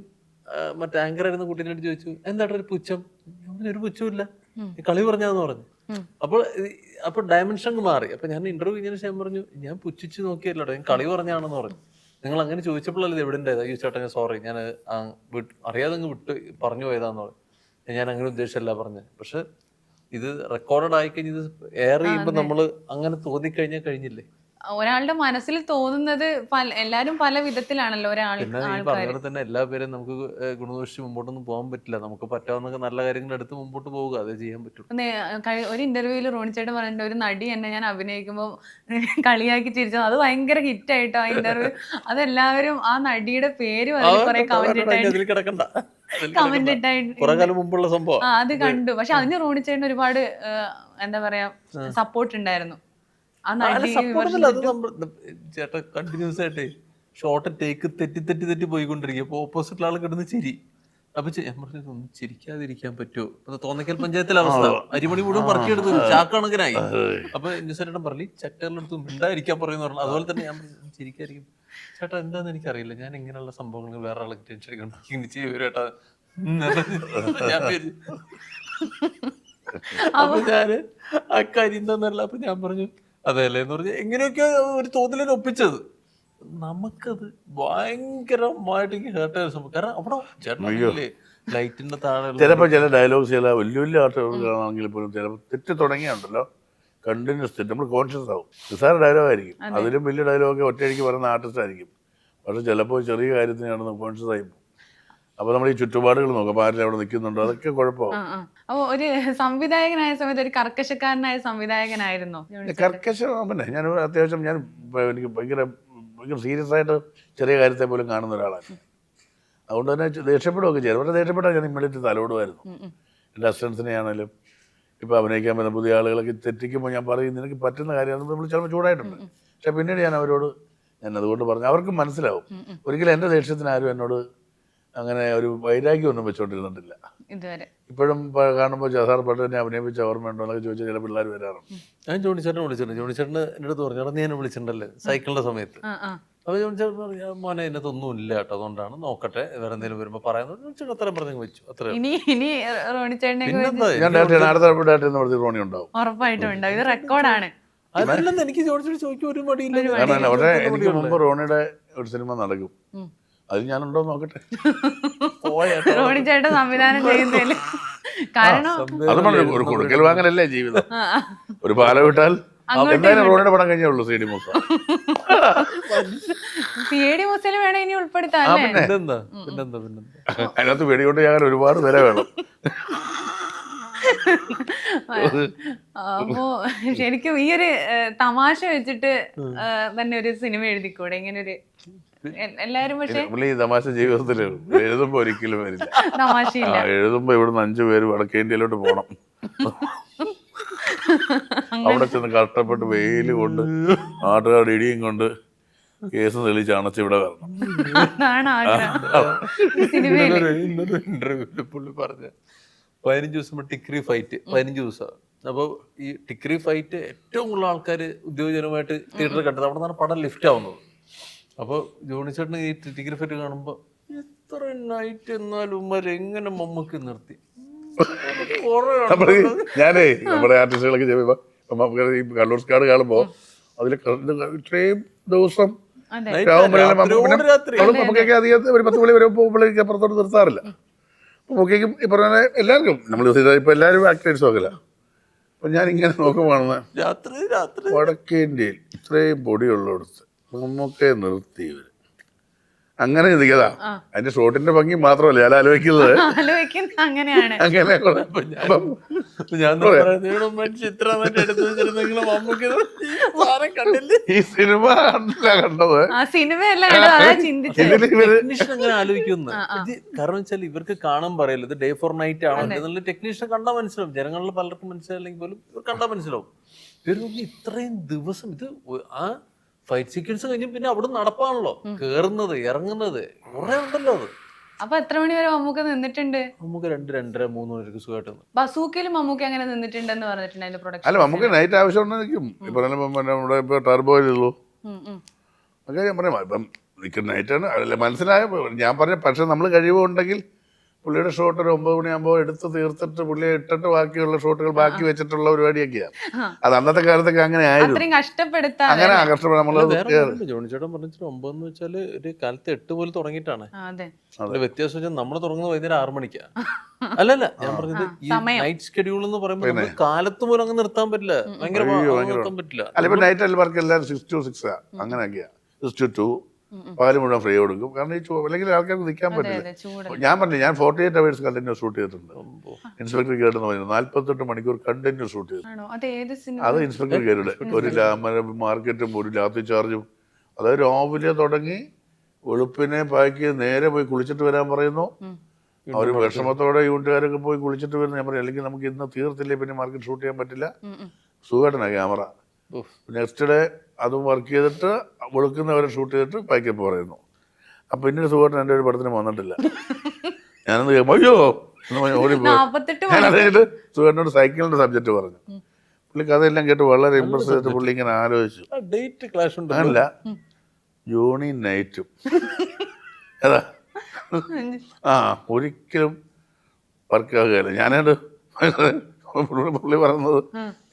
മറ്റേ ആങ്കർ ആയിരുന്ന കുട്ടീനോട് ചോദിച്ചു എന്താ ഒരു പുച്ഛം? ഒരു പുച്ഛമില്ല കളി പറഞ്ഞാന്ന് പറഞ്ഞു. അപ്പോൾ അപ്പൊ അപ്പോൾ ഡയമെൻഷൻ മാറി. അപ്പൊ ഞാൻ ഇന്റർവ്യൂ കഴിഞ്ഞതിന് ശേഷം പറഞ്ഞു ഞാൻ പുച്ഛിച്ച് നോക്കിയല്ലോ ഞാൻ കളി പറഞ്ഞാണെന്ന് പറഞ്ഞു. നിങ്ങൾ അങ്ങനെ ചോദിച്ചപ്പോഴല്ലേ ഇത് എവിടെ ഉണ്ടായത് അയ്യോ ചേട്ടാ ഞാൻ സോറി ഞാൻ അറിയാതെ അങ്ങ് വിട്ട് പറഞ്ഞു പോയതാന്ന് പറഞ്ഞു. ഞാൻ അങ്ങനെ ഉദ്ദേശിച്ചല്ല പറഞ്ഞത്. പക്ഷെ ഇത് റെക്കോർഡഡ് ആയി കഴിഞ്ഞ് ഇത് എയർ ചെയ്യുമ്പോൾ നമ്മൾ അങ്ങനെ തോന്നിക്കഴിഞ്ഞാൽ കഴിഞ്ഞില്ലേ? ഒരാളുടെ മനസ്സിൽ തോന്നുന്നത് എല്ലാരും പല വിധത്തിലാണല്ലോ ഒരാൾ പറഞ്ഞ തന്നെ എല്ലാ പേരും നമുക്ക് ഗുണദോഷിച്ച് മുമ്പോട്ടൊന്നും പോകാൻ പറ്റില്ല. നമുക്ക് പറ്റാവുന്ന നല്ല കാര്യങ്ങൾ എടുത്ത് മുമ്പോട്ട് പോവുക അതേ ചെയ്യാൻ പറ്റും ഒരു ഇന്റർവ്യൂവിൽ റോണിച്ചേട്ടൻ പറഞ്ഞിട്ട് ഒരു നടി എന്നെ ഞാൻ അഭിനയിക്കുമ്പോൾ കളിയാക്കി ചിരിച്ചത്. അത് ഭയങ്കര ഹിറ്റ് ആയിട്ടോ ആ ഇന്റർവ്യൂ അതെല്ലാവരും ആ നടിയുടെ പേര് കുറെ കമന്റ് കിടക്കണ്ട. കമന്റ് മുമ്പുള്ള സംഭവം. അത് കണ്ടു. പക്ഷെ അതിന് റോണിച്ചേട്ടൻ ഒരുപാട് എന്താ പറയാ സപ്പോർട്ട് ഉണ്ടായിരുന്നു. ചേട്ടാ കണ്ടിന്യൂസ് ആയിട്ടേ ഷോർട്ട് ടേക്ക് തെറ്റി തെറ്റി തെറ്റി പോയിക്കൊണ്ടിരിക്കും. അപ്പൊ ഓപ്പോസിറ്റ് ആൾ കിടന്ന് ചിരി. അപ്പൊ ഞാൻ പറഞ്ഞു ഒന്നും ചിരിക്കാതിരിക്കാൻ പറ്റുമോ? തോന്നക്കൽ പഞ്ചായത്തിലെ അവസ്ഥ. അരിമണി മുഴുവൻ പറക്കിയെടുത്തു ചാക്കണക്കിനായി അപ്പൊ നിസ്സരേട്ടൻ പറഞ്ഞു ചക്കറിലെടുത്ത് മിണ്ടായിരിക്കാൻ പറയുന്നു പറഞ്ഞു. അതുപോലെ തന്നെ ഞാൻ ചിരിക്കായിരിക്കും ചേട്ടാ എന്താന്ന് എനിക്കറിയില്ല. ഞാൻ ഇങ്ങനെയുള്ള സംഭവങ്ങൾ വേറെ ആൾക്ക് ടെൻഷൻ ചേട്ടാ ഞാൻ. അപ്പൊ ഞാൻ ആ കാര്യം എന്താന്നല്ല അപ്പൊ ഞാൻ പറഞ്ഞു അതെല്ലേ എന്ന് പറഞ്ഞ് എങ്ങനെയൊക്കെ ഒരു തോന്നലിന് ഒപ്പിച്ചത്. നമുക്കത് ഭയങ്കരമായിട്ട് ഹേർട്ട് ആയ കാരണം അവിടെ ചേട്ടനല്ലേ ലൈറ്റിന്റെ താഴെ ചിലപ്പോൾ ചില ഡയലോഗ്സ് ചില വലിയ വലിയ ആർട്ടുകളാണെങ്കിൽ പോലും ചിലപ്പോൾ തെറ്റ് തുടങ്ങിയുണ്ടല്ലോ. കണ്ടിന്യൂസ് തെറ്റ്. നമ്മൾ കോൺഷ്യസ് ആവും. നിസ്സാര ഡയലോഗ് ആയിരിക്കും. അതിലും വലിയ ഡയലോഗൊക്കെ ഒറ്റയടിക്ക് പറയുന്ന ആർട്ടിസ്റ്റ് ആയിരിക്കും. പക്ഷെ ചിലപ്പോൾ ചെറിയ കാര്യത്തിനാണ് കോൺഷ്യസ് ആയി പോകും. അപ്പോൾ നമ്മൾ ഈ ചുറ്റുപാടുകൾ നോക്കാം. ആരും അവിടെ നിൽക്കുന്നുണ്ടോ? അതൊക്കെ കുഴപ്പമാവും. അപ്പൊ ഒരു സംവിധായകനായ സമയത്ത് ഒരു കർക്കശക്കാരനായ സംവിധായകനായിരുന്നു. കർക്കശ പിന്നെ ഞാൻ അത്യാവശ്യം ഞാൻ എനിക്ക് ഭയങ്കര ഭയങ്കര സീരിയസ് ആയിട്ട് ചെറിയ കാര്യത്തെ പോലും കാണുന്ന ഒരാളാണ്. അതുകൊണ്ട് തന്നെ ദേഷ്യപ്പെടുകയൊക്കെ ചെയ്യാം. അവരുടെ ദേഷ്യപ്പെട്ടാൽ ഞാൻ ഇമ്മീഡിയറ്റ് തലോടുമായിരുന്നു. എന്റെ അസിസ്റ്റൻസിനെ ആണെങ്കിലും ഇപ്പോൾ അഭിനയിക്കാൻ പറ്റുന്ന പുതിയ ആളുകളൊക്കെ തെറ്റിക്കുമ്പോൾ ഞാൻ പറയും നിനക്ക് പറ്റുന്ന കാര്യമാണ് നമ്മൾ ചിലപ്പോൾ ചൂടായിട്ടുണ്ട്. പക്ഷേ പിന്നീട് ഞാൻ അവരോട് ഞാൻ അതുകൊണ്ട് പറഞ്ഞു. അവർക്കും മനസ്സിലാവും. ഒരിക്കലും എന്റെ ദേഷ്യത്തിന് ആരും എന്നോട് അങ്ങനെ ഒരു വൈരാഗ്യമൊന്നും വെച്ചുകൊണ്ടിരുന്നിട്ടില്ല ഇതുവരെ. ഇപ്പോഴും കാണുമ്പോൾ ജസാർ പട്ടനെ അഭിനയിപ്പിച്ച ഓർമ്മയുണ്ടോ എന്നൊക്കെ ചോദിച്ചാൽ ചില പിള്ളേർ വരാറുണ്ട്. ഞാൻ ജോണിച്ചേട്ടനെ വിളിച്ചിട്ടുണ്ട്. ജോണിച്ചേട്ടന് എന്റെ അടുത്ത് പറഞ്ഞു നീ എന്നെ വിളിച്ചിട്ടുണ്ടല്ലേ സൈക്കിളിന്റെ സമയത്ത്. ആ ആ. അപ്പൊ ജോണിച്ചേട്ടൻ പറഞ്ഞു മോനെ ഇതിനകത്തൊന്നും ഇല്ല കേട്ടോ അതുകൊണ്ടാണ് നോക്കട്ടെ വേറെ എന്തെങ്കിലും വരുമ്പോൾ പറയുന്നത്. ജോണിച്ചേട്ടൻ അത്രയും പറഞ്ഞു വെച്ചു അത്ര ഇനി അടുത്ത റോണി ഉണ്ടാവും. ഉറപ്പായിട്ടും ഉണ്ടാവും. ഇത് റെക്കോർഡാണ്. അതല്ലെന്ന് എനിക്ക് ജോണിച്ചേട്ടൻ ചോദിക്കും ഒരു മടിയില്ല. കാരണം എനിക്ക്. മുമ്പ് റോണിയുടെ ഒരു സിനിമ നടക്കും. അതിൽ ഞാനുണ്ടോ ഉണ്ടോ നോക്കട്ടെ. റോണി ചേട്ടൻ സംവിധാനം കാരണം അത് ഒരു കൊടുക്കൽ വാങ്ങലല്ലേ ജീവിതം. ഒരു പാല വിട്ടാൽ എന്തായാലും റോണിയുടെ പടം കഴിഞ്ഞേ ഉള്ളൂ C D Moosa. C D വേണം ഇനി ഉൾപ്പെടുത്താൻ അല്ലേ? പിന്നെന്താ? പിന്നെന്താ? പിന്നെന്താ? അതിനകത്ത് വെടികൊണ്ട് ഞാൻ ഒരുപാട് വില വേണം. അപ്പോ ശരിക്കും ഈ ഒരു തമാശ വെച്ചിട്ട് തന്നെ ഒരു സിനിമ എഴുതിക്കൂടെ? ഇങ്ങനെ ഒരു എല്ലാരും പക്ഷെ ഈ തമാശ ജീവിതത്തിൽ എഴുതുമ്പോൾ ഒരിക്കലും വരില്ല. തമാശയില്ല. എഴുതുമ്പോ ഇവിടുന്ന് അഞ്ചു പേര് വടക്കേ ഇന്ത്യയിലോട്ട് പോണം. അവിടെ ചെന്ന് കഷ്ടപ്പെട്ട് വെയിൽ കൊണ്ട് നാട്ടുകാരുടെ ഇടിയും കൊണ്ട് കേസ് തെളിച്ച് അണച്ച് ഇവിടെ വരണം. ഇന്നലെ ഒരു- ഇന്റർവ്യൂൽ പുള്ളി പറഞ്ഞ പതിനഞ്ച് ദിവസം ടിക്രി ഫൈറ്റ് പതിനഞ്ച് ദിവസമാണ് അപ്പോൾ ഈ ടിക്രി ഫൈറ്റ് ഏറ്റവും കൂടുതൽ ആൾക്കാർ ഉദ്യോഗജനമായിട്ട് തിയേറ്ററിൽ കണ്ടത് അവിടെ നിന്നാണ് പടം ലിഫ്റ്റ് ആവുന്നത്. അപ്പോൾ ജോണിച്ചേട്ടന് ഈ ടിക്രി ഫൈറ്റ് കാണുമ്പോൾ എത്ര നൈറ്റ് എന്നാലും ഉമ്മര് എങ്ങനെ മമ്മക്ക് നിർത്തി? ഞാനേ നമ്മുടെ ആർട്ടിസ്റ്റുകളൊക്കെ ചെയ്യുമ്പോ നമുക്ക് ഈ കള്ളൂർ കാർഡ് കാണുമ്പോ അതിൽ ഇത്രയും ദിവസം രാവും നമുക്കൊക്കെ അധികം ഒരു പത്ത് മണി വരെ പോകുമ്പോഴേക്ക് അപ്പുറത്തോട്ട് നിർത്താറില്ല. മുഖേക്കും ഈ പറഞ്ഞ എല്ലാവർക്കും. നമ്മൾ ഇപ്പോൾ എല്ലാവരും ആക്ടേഴ്സ് നോക്കില്ല അപ്പം ഞാൻ ഇങ്ങനെ നോക്കുവാണെന്ന് രാത്രി രാത്രി. വടക്കേ ഇന്ത്യയിൽ ഇത്രയും പൊടിയുള്ളിടത്ത് നമുക്കേ നിർത്തി ഇവർ അങ്ങനെ നിൽക്കതാ. ആ. അതിന്റെ ഷോട്ടിന്റെ ഭംഗി മാത്രമല്ല ഞാൻ ആലോചിക്കുന്നത്. അങ്ങനെയാണ്. അങ്ങനെ ഈ ഈ സിനിമ കണ്ടില്ല കണ്ടത്. കാരണം വെച്ചാൽ ഇവർക്ക് കാണാൻ പറയല്ലോ ഇത് ഡേ ഫോർ നൈറ്റ് ആണ്. എന്നുള്ള ടെക്നീഷ്യൻ കണ്ടാൽ മനസ്സിലാവും. ജനങ്ങളിൽ പലർക്കും മനസ്സിലായില്ലെങ്കിൽ പോലും ഇവർ കണ്ടാൽ മനസ്സിലാവും. ഇവർ ഇത്രയും ദിവസം ഇത് ആ ഫൈറ്റ് സീക്വൻസ് കഴിഞ്ഞ് പിന്നെ അവിടെ നടപ്പാണല്ലോ. കേറുന്നത് ഇറങ്ങുന്നത് കുറെ ഉണ്ടല്ലോ അത്. അപ്പൊ എത്ര മണി വരെ മമ്മൂക്ക നിന്നിട്ടുണ്ട്? നമുക്ക് രണ്ട് രണ്ടര മൂന്ന് മണിക്ക് സുഖമായിട്ട് നിന്ന്. ബസൂക്കയിലും മമ്മൂക്ക അങ്ങനെ നിന്നിട്ടുണ്ടെന്ന് പറഞ്ഞിട്ടുണ്ട് അതിന്റെ പ്രൊഡക്ഷൻ അല്ല നമുക്ക് നൈറ്റ് ആവശ്യം നിൽക്കും ഇപ്പൊ നമ്മുടെ ഇപ്പൊ ടർബോയിലുള്ളൂ ഞാൻ പറയാം ഇപ്പം നിൽക്കുന്ന നൈറ്റാണ് അല്ല മനസ്സിലായ ഞാൻ പറഞ്ഞ പക്ഷെ നമ്മൾ കഴിവുണ്ടെങ്കിൽ പുള്ളിയുടെ ഷോട്ട് ഒരു ഒമ്പത് മണിയാകുമ്പോൾ എടുത്ത് തീർത്തിട്ട് പുള്ളിയെ ഇട്ടിട്ട് ബാക്കിയുള്ള ഷോട്ടുകൾ ബാക്കി വെച്ചിട്ടുള്ള പരിപാടിയൊക്കെയാണ് അത് അന്നത്തെ കാലത്തൊക്കെ അങ്ങനെ ആയിരുന്നു. അങ്ങനെ കഷ്ടപ്പെടാൻ നമ്മൾ ജോണി ചേട്ടൻ പറഞ്ഞിട്ട് ഒമ്പതെന്ന് വെച്ചാൽ ഒരു കാലത്ത് എട്ട് പോലെ തുടങ്ങിയിട്ടാണ്. വ്യത്യാസം വെച്ചാൽ നമ്മൾ തുടങ്ങുന്നത് വൈകുന്നേരം ആറു മണിക്കാ. [LAUGHS] അല്ലല്ല ഞാൻ പറഞ്ഞത് ഈ നൈറ്റ് ഷെഡ്യൂൾ എന്ന് പറയുമ്പോൾ കാലത്ത് പോലും അങ്ങ് നിർത്താൻ പറ്റില്ല. ഭയങ്കര നിർത്താൻ പറ്റില്ല. അല്ല ഇപ്പൊ നൈറ്റ് അല്ല വർക്ക് എല്ലാവരും സിക്സ് ടു സിക്സ് അങ്ങനെയൊക്കെയാ. സിക്സ് ടു ടു പകൽ മുഴുവൻ ഫ്രീ കൊടുക്കും. കാരണം ഈ ചൂ- അല്ലെങ്കിൽ ആൾക്കാർക്ക് നിൽക്കാൻ പറ്റില്ല. ഞാൻ പറഞ്ഞു ഞാൻ forty eight hours continuous shoot ചെയ്തിട്ടുണ്ട് ഇൻസ്പെക്ടർ കേട്ടെന്ന് പറഞ്ഞു. നാല്പത്തെട്ട് മണിക്കൂർ കണ്ടിന്യൂസ് ഷൂട്ട് ചെയ്തു. അത് ഏത് സിനിമ? അത് ഇൻസ്പെക്ടർ കേരുടെ ഒരു മാർക്കറ്റും ഒരു ലാത്തി ചാർജും. അതായത് രാവിലെ തുടങ്ങി വെളുപ്പിനെ പാക്ക് നേരെ പോയി കുളിച്ചിട്ട് വരാൻ പറയുന്നു. അവർ വിഷമത്തോടെ യൂണിറ്റുകാരൊക്കെ പോയി കുളിച്ചിട്ട് വരുന്നു. ഞാൻ പറയും അല്ലെങ്കിൽ നമുക്ക് ഇന്ന് തീർത്തില്ലേ പിന്നെ മാർക്കറ്റ് ഷൂട്ട് ചെയ്യാൻ പറ്റില്ല. സുഖമായിട്ടാണ് ക്യാമറ നെക്സ്റ്റ് ഡേ അതും വർക്ക് ചെയ്തിട്ട് വെളുക്കുന്നവരെ ഷൂട്ട് ചെയ്തിട്ട് പാക്കപ്പ് പറയുന്നു. അപ്പം പിന്നീട് സുഖമായിട്ട് എന്റെ ഒരു പടത്തിന് വന്നിട്ടില്ല. [LAUGHS] ഞാനത് അയ്യോ ഓടിപ്പോയിട്ട് അത് സുഖേട്ടനോട് സൈക്കിളിന്റെ സബ്ജക്റ്റ് പറഞ്ഞു. പുള്ളി കഥയെല്ലാം കേട്ട് വളരെ ഇമ്പ്രസ് ചെയ്തിട്ട് പുള്ളി ഇങ്ങനെ ആലോചിച്ചു. ഡേറ്റ് ക്ലാഷ് ഉണ്ട് അല്ല ജോണി നൈറ്റും. [LAUGHS] ഏതാ ആ ഒരിക്കലും വർക്കാകുകയല്ല ഞാനത് [LAUGHS] പുള്ളി പറയുന്നത്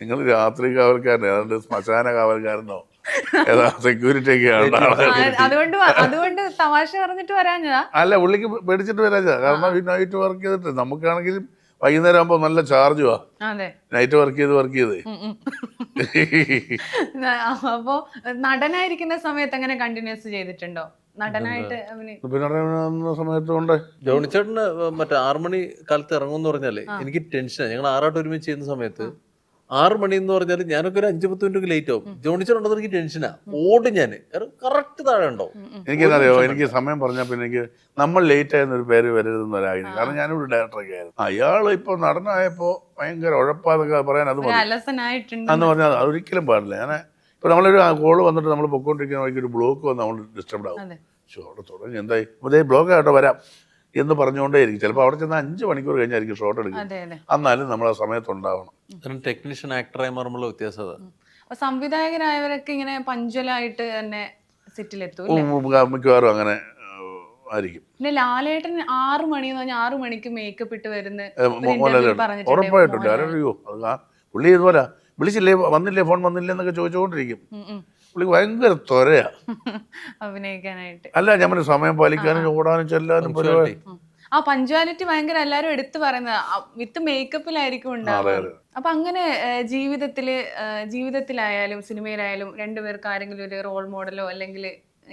നിങ്ങൾ രാത്രി കാവൽക്കാരൻ ഏതാണ്ട് ശ്മശാന കാവൽക്കാരനോ? സെക്യൂരിറ്റി ഒക്കെ അതുകൊണ്ട് വ- അതുകൊണ്ട് തമാശ പറഞ്ഞിട്ട് വരാഞ്ഞതാ. അല്ല പുള്ളിക്ക് പേടിച്ചിട്ട് വരാഞ്ഞതാ. കാരണം ഈ നൈറ്റ് വർക്ക് ചെയ്തിട്ട് നമുക്കാണെങ്കിലും വൈകുന്നേരം ആകുമ്പോ നല്ല ചാർജുവാ അതെ. നൈറ്റ് വർക്ക് ചെയ്ത് വർക്ക് ചെയ്ത്. അപ്പോ നടനായിരിക്കുന്ന സമയത്ത് അങ്ങനെ കണ്ടിന്യൂസ് ചെയ്തിട്ടുണ്ടോ? നടനായിട്ട് സമയത്ത് ജോണി ചേട്ടന് മറ്റേ ആറുമണി കാലത്ത് ഇറങ്ങുമെന്ന് പറഞ്ഞാൽ എനിക്ക് ടെൻഷനാണ് ഞങ്ങൾ ആറാട്ട് ഒരുമിച്ച് ചെയ്യുന്ന സമയത്ത് ആറ് മണി എന്ന് പറഞ്ഞാൽ ഞാനൊക്കെ ഒരു അഞ്ചു പത്ത് മിനിറ്റ് ലേറ്റ് ആവും. ജോണി ചേട്ടൻ ഉണ്ടെന്ന് എനിക്ക് ടെൻഷനാ ഓടും ഞാൻ കറക്റ്റ് താഴെ ഉണ്ടാവും. എനിക്കെന്നറിയോ എനിക്ക് സമയം പറഞ്ഞാൽ പിന്നെ എനിക്ക് നമ്മൾ ലേറ്റ് ആയെന്നൊരു പേര് വരരുതെന്ന് ഒരാഗ്രഹം. കാരണം ഞാനൊരു ഡയറക്ടറൊക്കെ ആയിരുന്നു. അയാൾ ഇപ്പോൾ നടനായപ്പോൾ ഭയങ്കര ഉഴപ്പാതൊക്കെ പറയാൻ അത് എന്ന് പറഞ്ഞാൽ അതൊരിക്കലും പാടില്ല. ഞാൻ ഇപ്പോൾ നമ്മളൊരു കോൾ വന്നിട്ട് നമ്മൾ പൊക്കോണ്ടിരിക്കുന്ന വഴിക്ക് ഒരു ബ്ലോക്ക് വന്ന് നമ്മൾ ഡിസ്റ്റർബ്ഡ് ആവും. അവിടെ തുടങ്ങി എന്തായി? ബ്ലോക്ക് ആയിട്ട് വരാം. എന്ന് പറഞ്ഞുകൊണ്ടേയിരിക്കും. ചിലപ്പോൾ അവിടെ ചെന്ന് അഞ്ച് മണിക്കൂർ കഴിഞ്ഞായിരിക്കും ഷോട്ട് എടുക്കും അതെ അതെ. എന്നാലും നമ്മൾ ആ സമയത്തുണ്ടാവണം. ഉണ്ടാവണം ടെക്നീഷ്യൻ ആക്ടറായി മാറുമ്പോൾ വ്യത്യാസം സംവിധായകരായവരൊക്കെ ഇങ്ങനെ പഞ്ചലായിട്ട് തന്നെ സെറ്റിലെത്തും മിക്കവാറും അങ്ങനെ ആയിരിക്കും. പിന്നെ ലാലേട്ടൻ ആറ് മണി എന്ന് പറഞ്ഞാൽ ആറ് മണിക്ക് മേക്കപ്പ് ഇട്ട് വരുന്ന ഉറപ്പായിട്ടുണ്ട് ആരോ പുള്ളി ഇതുപോലെ. വിളിച്ചില്ലേ? വന്നില്ലേ? ഫോൺ വന്നില്ലേ? എന്നൊക്കെ ചോദിച്ചുകൊണ്ടിരിക്കും. പുള്ളി ഭയങ്കര ത്വരയാ. [LAUGHS] അഭിനയിക്കാനായിട്ട്. അല്ല ഞാൻ പറഞ്ഞു സമയം പാലിക്കാനും ഓടാനും ചെല്ലാനും പരിപാടി. ആ പഞ്ച്വാലിറ്റി ഭയങ്കര എല്ലാരും എടുത്തു പറയുന്നത്. വിത്ത് മേക്കപ്പിലായിരിക്കും ഉണ്ടാവുക. അപ്പൊ അങ്ങനെ ജീവിതത്തിൽ ജീവിതത്തിലായാലും സിനിമയിലായാലും രണ്ടുപേർക്ക് ആരെങ്കിലും ഒരു റോൾ മോഡലോ അല്ലെങ്കിൽ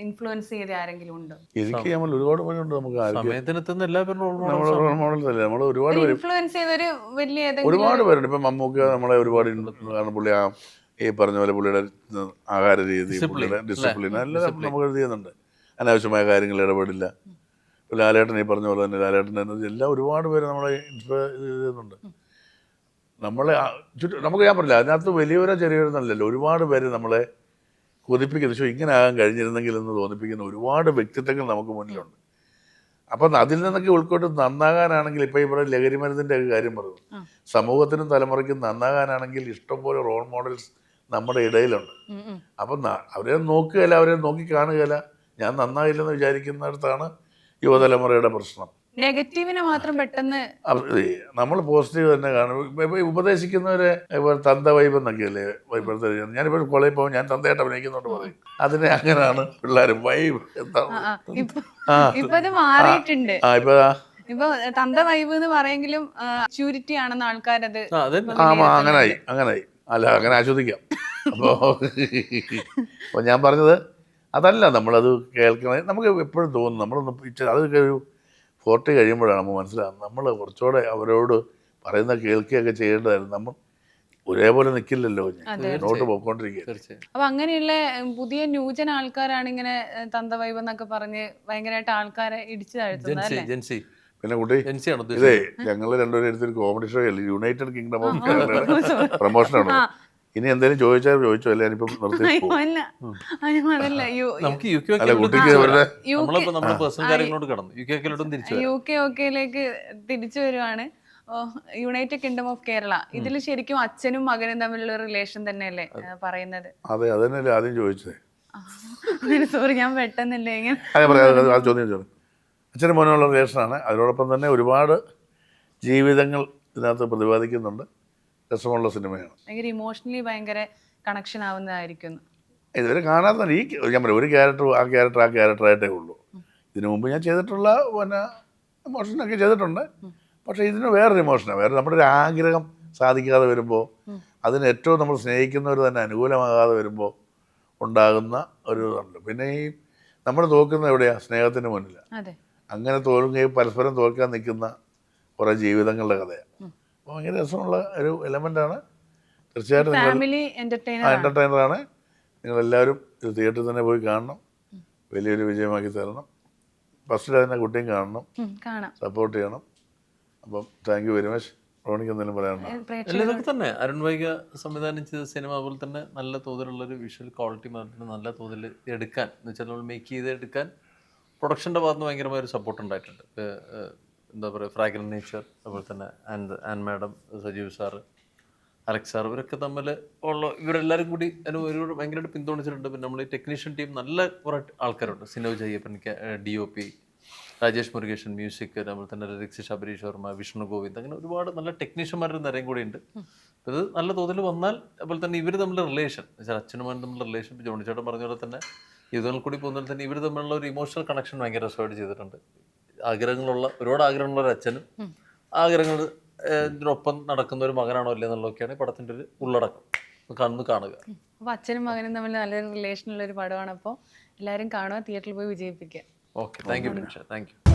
ഇൻഫ്ലുവൻസ് ചെയ്ത ആരെങ്കിലും ഉണ്ടോ? എനിക്ക് നമ്മൾ ഒരുപാട് പേരുണ്ട് നമുക്ക് സമയത്തിനെത്തുന്ന റോൾ നമ്മൾ മോഡൽസ് റോൾ മോഡൽസ് അല്ലേ? നമ്മൾ ഒരുപാട് പേര് ഇൻഫ്ലുവൻസ് ചെയ്തൊരു വലിയ ഏതെങ്കിലും ഒരുപാട് പേരുണ്ട്. ഇപ്പൊ മമ്മൂക്ക നമ്മളെ ഒരുപാട് കാരണം പുള്ളി ആ ഈ പറഞ്ഞ പോലെ പുള്ളിയുടെ ആഹാര രീതി പുള്ളിയുടെ ഡിസിപ്ലിൻ എല്ലാം നമുക്ക് ചെയ്യുന്നുണ്ട്? അനാവശ്യമായ കാര്യങ്ങൾ ഇടപെടില്ല. ലാലേട്ടൻ ഈ പറഞ്ഞ പോലെ തന്നെ ലാലേട്ടൻ എന്നത് എല്ലാം ഒരുപാട് പേര് നമ്മളെ ഇൻസ്പയർ ചെയ്യുന്നുണ്ട് നമ്മളെ ചുറ്റും നമുക്ക് ഞാൻ പറഞ്ഞില്ല അതിനകത്ത് വലിയവരോ ചെറിയവരോ എന്നല്ലല്ലോ ഒരുപാട് പേര് നമ്മളെ കൊതിപ്പിക്കുന്ന പക്ഷേ ഇങ്ങനെ ആകാൻ കഴിഞ്ഞിരുന്നെങ്കിൽ എന്ന് തോന്നിപ്പിക്കുന്ന ഒരുപാട് വ്യക്തിത്വങ്ങൾ നമുക്ക് മുന്നിലുണ്ട്. അപ്പം അതിൽ നിന്നൊക്കെ ഉൾക്കൊണ്ട് നന്നാകാനാണെങ്കിൽ ഇപ്പം ഇവിടെ ലഹരി മരുന്നിന്റെ ഒക്കെ കാര്യം പറഞ്ഞു സമൂഹത്തിനും തലമുറയ്ക്കും നന്നാകാനാണെങ്കിൽ ഇഷ്ടംപോലെ റോൾ മോഡൽസ് നമ്മുടെ ഇടയിലുണ്ട്. അപ്പം അവരെ നോക്കുകയില്ല അവരെ നോക്കി കാണുകയില്ല. ഞാൻ നന്നായില്ലെന്ന് വിചാരിക്കുന്നിടത്താണ് യുവതലമുറയുടെ പ്രശ്നം. നെഗറ്റീവിനെ മാത്രം പെട്ടെന്ന് നമ്മൾ പോസിറ്റീവ് തന്നെ കാണും. ഇപ്പൊ- ഉപദേശിക്കുന്നവരെ ഇപ്പോൾ തന്ത വൈബ് എന്നൊക്കെയല്ലേ ഇപ്പോഴത്തെ ഞാനിപ്പോൾ കോളേജിൽ പോകുമ്പോൾ ഞാൻ തന്തയായിട്ട് അഭിനയിക്കുന്നുണ്ട് പറയും. അതിനെ അങ്ങനെയാണ് പിള്ളേർ വൈബ് ആ, എന്താണ് മാറിയിട്ടുണ്ട്. ആ ഇപ്പൊ ഇപ്പൊ തന്ത വൈബ് എന്ന് പറയെങ്കിലും ആണെന്ന് ആൾക്കാരത് അങ്ങനായി അങ്ങനായി. അല്ല അങ്ങനെ ആസ്വദിക്കാം അപ്പോൾ [LAUGHS] അപ്പോൾ ഞാൻ പറഞ്ഞത് അതല്ല നമ്മളത് കേൾക്കണേ നമുക്ക് എപ്പോഴും തോന്നും നമ്മളൊന്ന് അതൊക്കെ ഒരു ഫോർട്ടി കഴിയുമ്പോഴാണ് നമ്മൾ മനസ്സിലാകുന്നത് നമ്മൾ കുറച്ചുകൂടെ അവരോട് പറയുന്ന കേൾക്കുകയൊക്കെ ചെയ്യേണ്ടതായിരുന്നു. നമ്മൾ ഒരേപോലെ നിൽക്കില്ലല്ലോ. നോട്ട് പോയിക്കൊണ്ടിരിക്കുക അപ്പൊ അങ്ങനെയുള്ള പുതിയ ന്യൂജൻ ആൾക്കാരാണ് ഇങ്ങനെ തന്തവൈബ് തന്ത വൈബ് എന്നൊക്കെ പറഞ്ഞ് ഭയങ്കരമായിട്ട് ആൾക്കാരെ ഇടിച്ചു താഴ്ത്തുന്നത് പിന്നെ കുട്ടി ജെൻസി ആണ് ഇതേ ഞങ്ങൾ രണ്ടുപേരും എടുത്തൊരു കോമഡി ഷോ അല്ലേ യുണൈറ്റഡ് കിങ്ഡം ഓഫ് പ്രൊമോഷനാണ് ആണ് ഇനി എന്തെങ്കിലും ചോദിച്ചാൽ ചോദിച്ചോ അല്ലെ ഞാനിപ്പം നിർത്തി അയ്യോ, അല്ല അയ്യോ അതല്ല യു നമുക്ക് യു കെ ഒക്കെയിലേക്ക് തിരിച്ചു വരുവാണ് ഓ, യുണൈറ്റഡ് കിങ്ഡം ഓഫ് കേരള ഇതിൽ ശരിക്കും അച്ഛനും മകനും തമ്മിലുള്ള റിലേഷൻ തന്നെയല്ലേ പറയുന്നത് അതെ അതന്നെയല്ലേ ആദ്യം ചോദിച്ചത് സോറി ഞാൻ പെട്ടെന്നല്ലേ ഇങ്ങനെ അതെ പറയാം ആ ചോദ്യം ചോദിച്ചു അച്ഛനും മോനുള്ള റിലേഷനാണ്. അതിനോടൊപ്പം തന്നെ ഒരുപാട് ജീവിതങ്ങൾ ഇതിനകത്ത് പ്രതിപാദിക്കുന്നുണ്ട്. രസമുള്ള സിനിമയാണ്. ഭയങ്കര ഇമോഷണലി ഭയങ്കര കണക്ഷൻ ആവുന്നതായിരിക്കുന്നു ഇതുവരെ കാണാത്ത ഈ ഞാൻ പറയാം ഒരു ക്യാരക്ടർ ആ ക്യാരക്ടർ ആ ക്യാരക്ടറായിട്ടേ ഉള്ളൂ. ഇതിനു മുമ്പ് ഞാൻ ചെയ്തിട്ടുള്ള പിന്നെ ഇമോഷനൊക്കെ ചെയ്തിട്ടുണ്ട്. പക്ഷേ ഇതിന് വേറൊരു ഇമോഷനാണ് വേറെ നമ്മുടെ ഒരു ആഗ്രഹം സാധിക്കാതെ വരുമ്പോൾ അതിന് ഏറ്റവും നമ്മൾ സ്നേഹിക്കുന്നവർ തന്നെ അനുകൂലമാകാതെ വരുമ്പോൾ ഉണ്ടാകുന്ന ഒരു ഇതുണ്ട്. പിന്നെ ഈ നമ്മൾ തോക്കുന്നത് എവിടെയാണ് സ്നേഹത്തിന് മുന്നിലാണ് അങ്ങനെ തോൽക്കുകയും പരസ്പരം തോൽക്കാൻ നിൽക്കുന്ന കുറേ ജീവിതങ്ങളുടെ കഥയാണ്. അപ്പോൾ ഭയങ്കര രസമുള്ള ഒരു എലമെന്റാണ് തീർച്ചയായിട്ടും നിങ്ങൾ ഫാമിലി എന്റർടൈനർ എന്റർടൈനറാണ് നിങ്ങളെല്ലാവരും ഇത് തിയേറ്ററിൽ തന്നെ പോയി കാണണം. വലിയൊരു വിജയമാക്കി തരണം. ഫസ്റ്റിൽ അതിന്റെ തന്നെ കുട്ടിയും കാണണം. കാണാം. സപ്പോർട്ട് ചെയ്യണം. അപ്പം താങ്ക് യു വെരി മച്ച് റോണിക്ക് എന്തെങ്കിലും പറയാനുണ്ടോ? ഏഹ്, പ്രേക്ഷകർ ഇതൊക്കെ തന്നെ. അരുൺ വൈഗ സംവിധാനം ചെയ്ത സിനിമ അതുപോലെ തന്നെ നല്ല തോതിലുള്ള ഒരു വിഷ്വൽ ക്വാളിറ്റി നല്ല തോതിൽ എടുക്കാൻ. എന്ന് വെച്ചാൽ നമ്മൾ മേക്ക് ചെയ്ത് എടുക്കാൻ പ്രൊഡക്ഷന്റെ ഭാഗത്ത് നിന്ന് ഭയങ്കരമായ ഒരു സപ്പോർട്ട് ഉണ്ടായിട്ടുണ്ട്. എന്താ പറയുക ഫ്രാഗ്രൻ നേച്ചർ അതുപോലെ തന്നെ and and madam Sajeev sir Alex sir ഇവരൊക്കെ തമ്മിൽ ഉള്ള ഇവരെല്ലാവരും കൂടി അതിന് ഒരു ഭയങ്കരമായിട്ട് പിന്തുണച്ചിട്ടുണ്ട്. പിന്നെ നമ്മൾ ഈ ടെക്നീഷ്യൻ ടീം നല്ല കുറേ ആൾക്കാരുണ്ട്. Sinoj Ayyappan D O P Rajesh Murukeshan music അതുപോലെ തന്നെ ലിറിക്സ് ശബരീഷ് വർമ്മ വിഷ്ണു ഗോവിന്ദ് അങ്ങനെ ഒരുപാട് നല്ല ടെക്നീഷ്യന്മാരുടെ നിരയും കൂടി ഉണ്ട്. ഇത് നല്ല തോതിൽ വന്നാൽ അതുപോലെ തന്നെ ഇവർ തമ്മിലുള്ള റിലേഷൻ വെച്ചാൽ അച്ഛനും മകനും തമ്മിലുള്ള റിലേഷൻ ജോണി ചേട്ടൻ പറഞ്ഞ പോലെ തന്നെ യുദ്ധങ്ങൾ കൂടി പോകുന്നതിൽ തന്നെ ഇവർ തമ്മിലുള്ള ഒരു ഇമോഷണൽ കണക്ഷൻ ഭയങ്കര രസമായിട്ട് ചെയ്തിട്ടുണ്ട്. ആഗ്രഹങ്ങളുള്ള ഒരുപാട് ആഗ്രഹമുള്ള ഒരു അച്ഛനും ആഗ്രഹങ്ങൾ ഒപ്പം നടക്കുന്ന ഒരു മകനാണോ അല്ലേ എന്നുള്ളതൊക്കെയാണ് ഈ പടത്തിന്റെ ഒരു ഉള്ളടക്കം. കണ്ണു കാണുക. അപ്പൊ അച്ഛനും മകനും തമ്മിൽ നല്ലൊരു റിലേഷനുള്ള ഒരു പടമാണ് അപ്പോൾ എല്ലാവരും കാണുക തിയേറ്ററിൽ പോയി വിജയിപ്പിക്കുക. Okay. Thank you thank you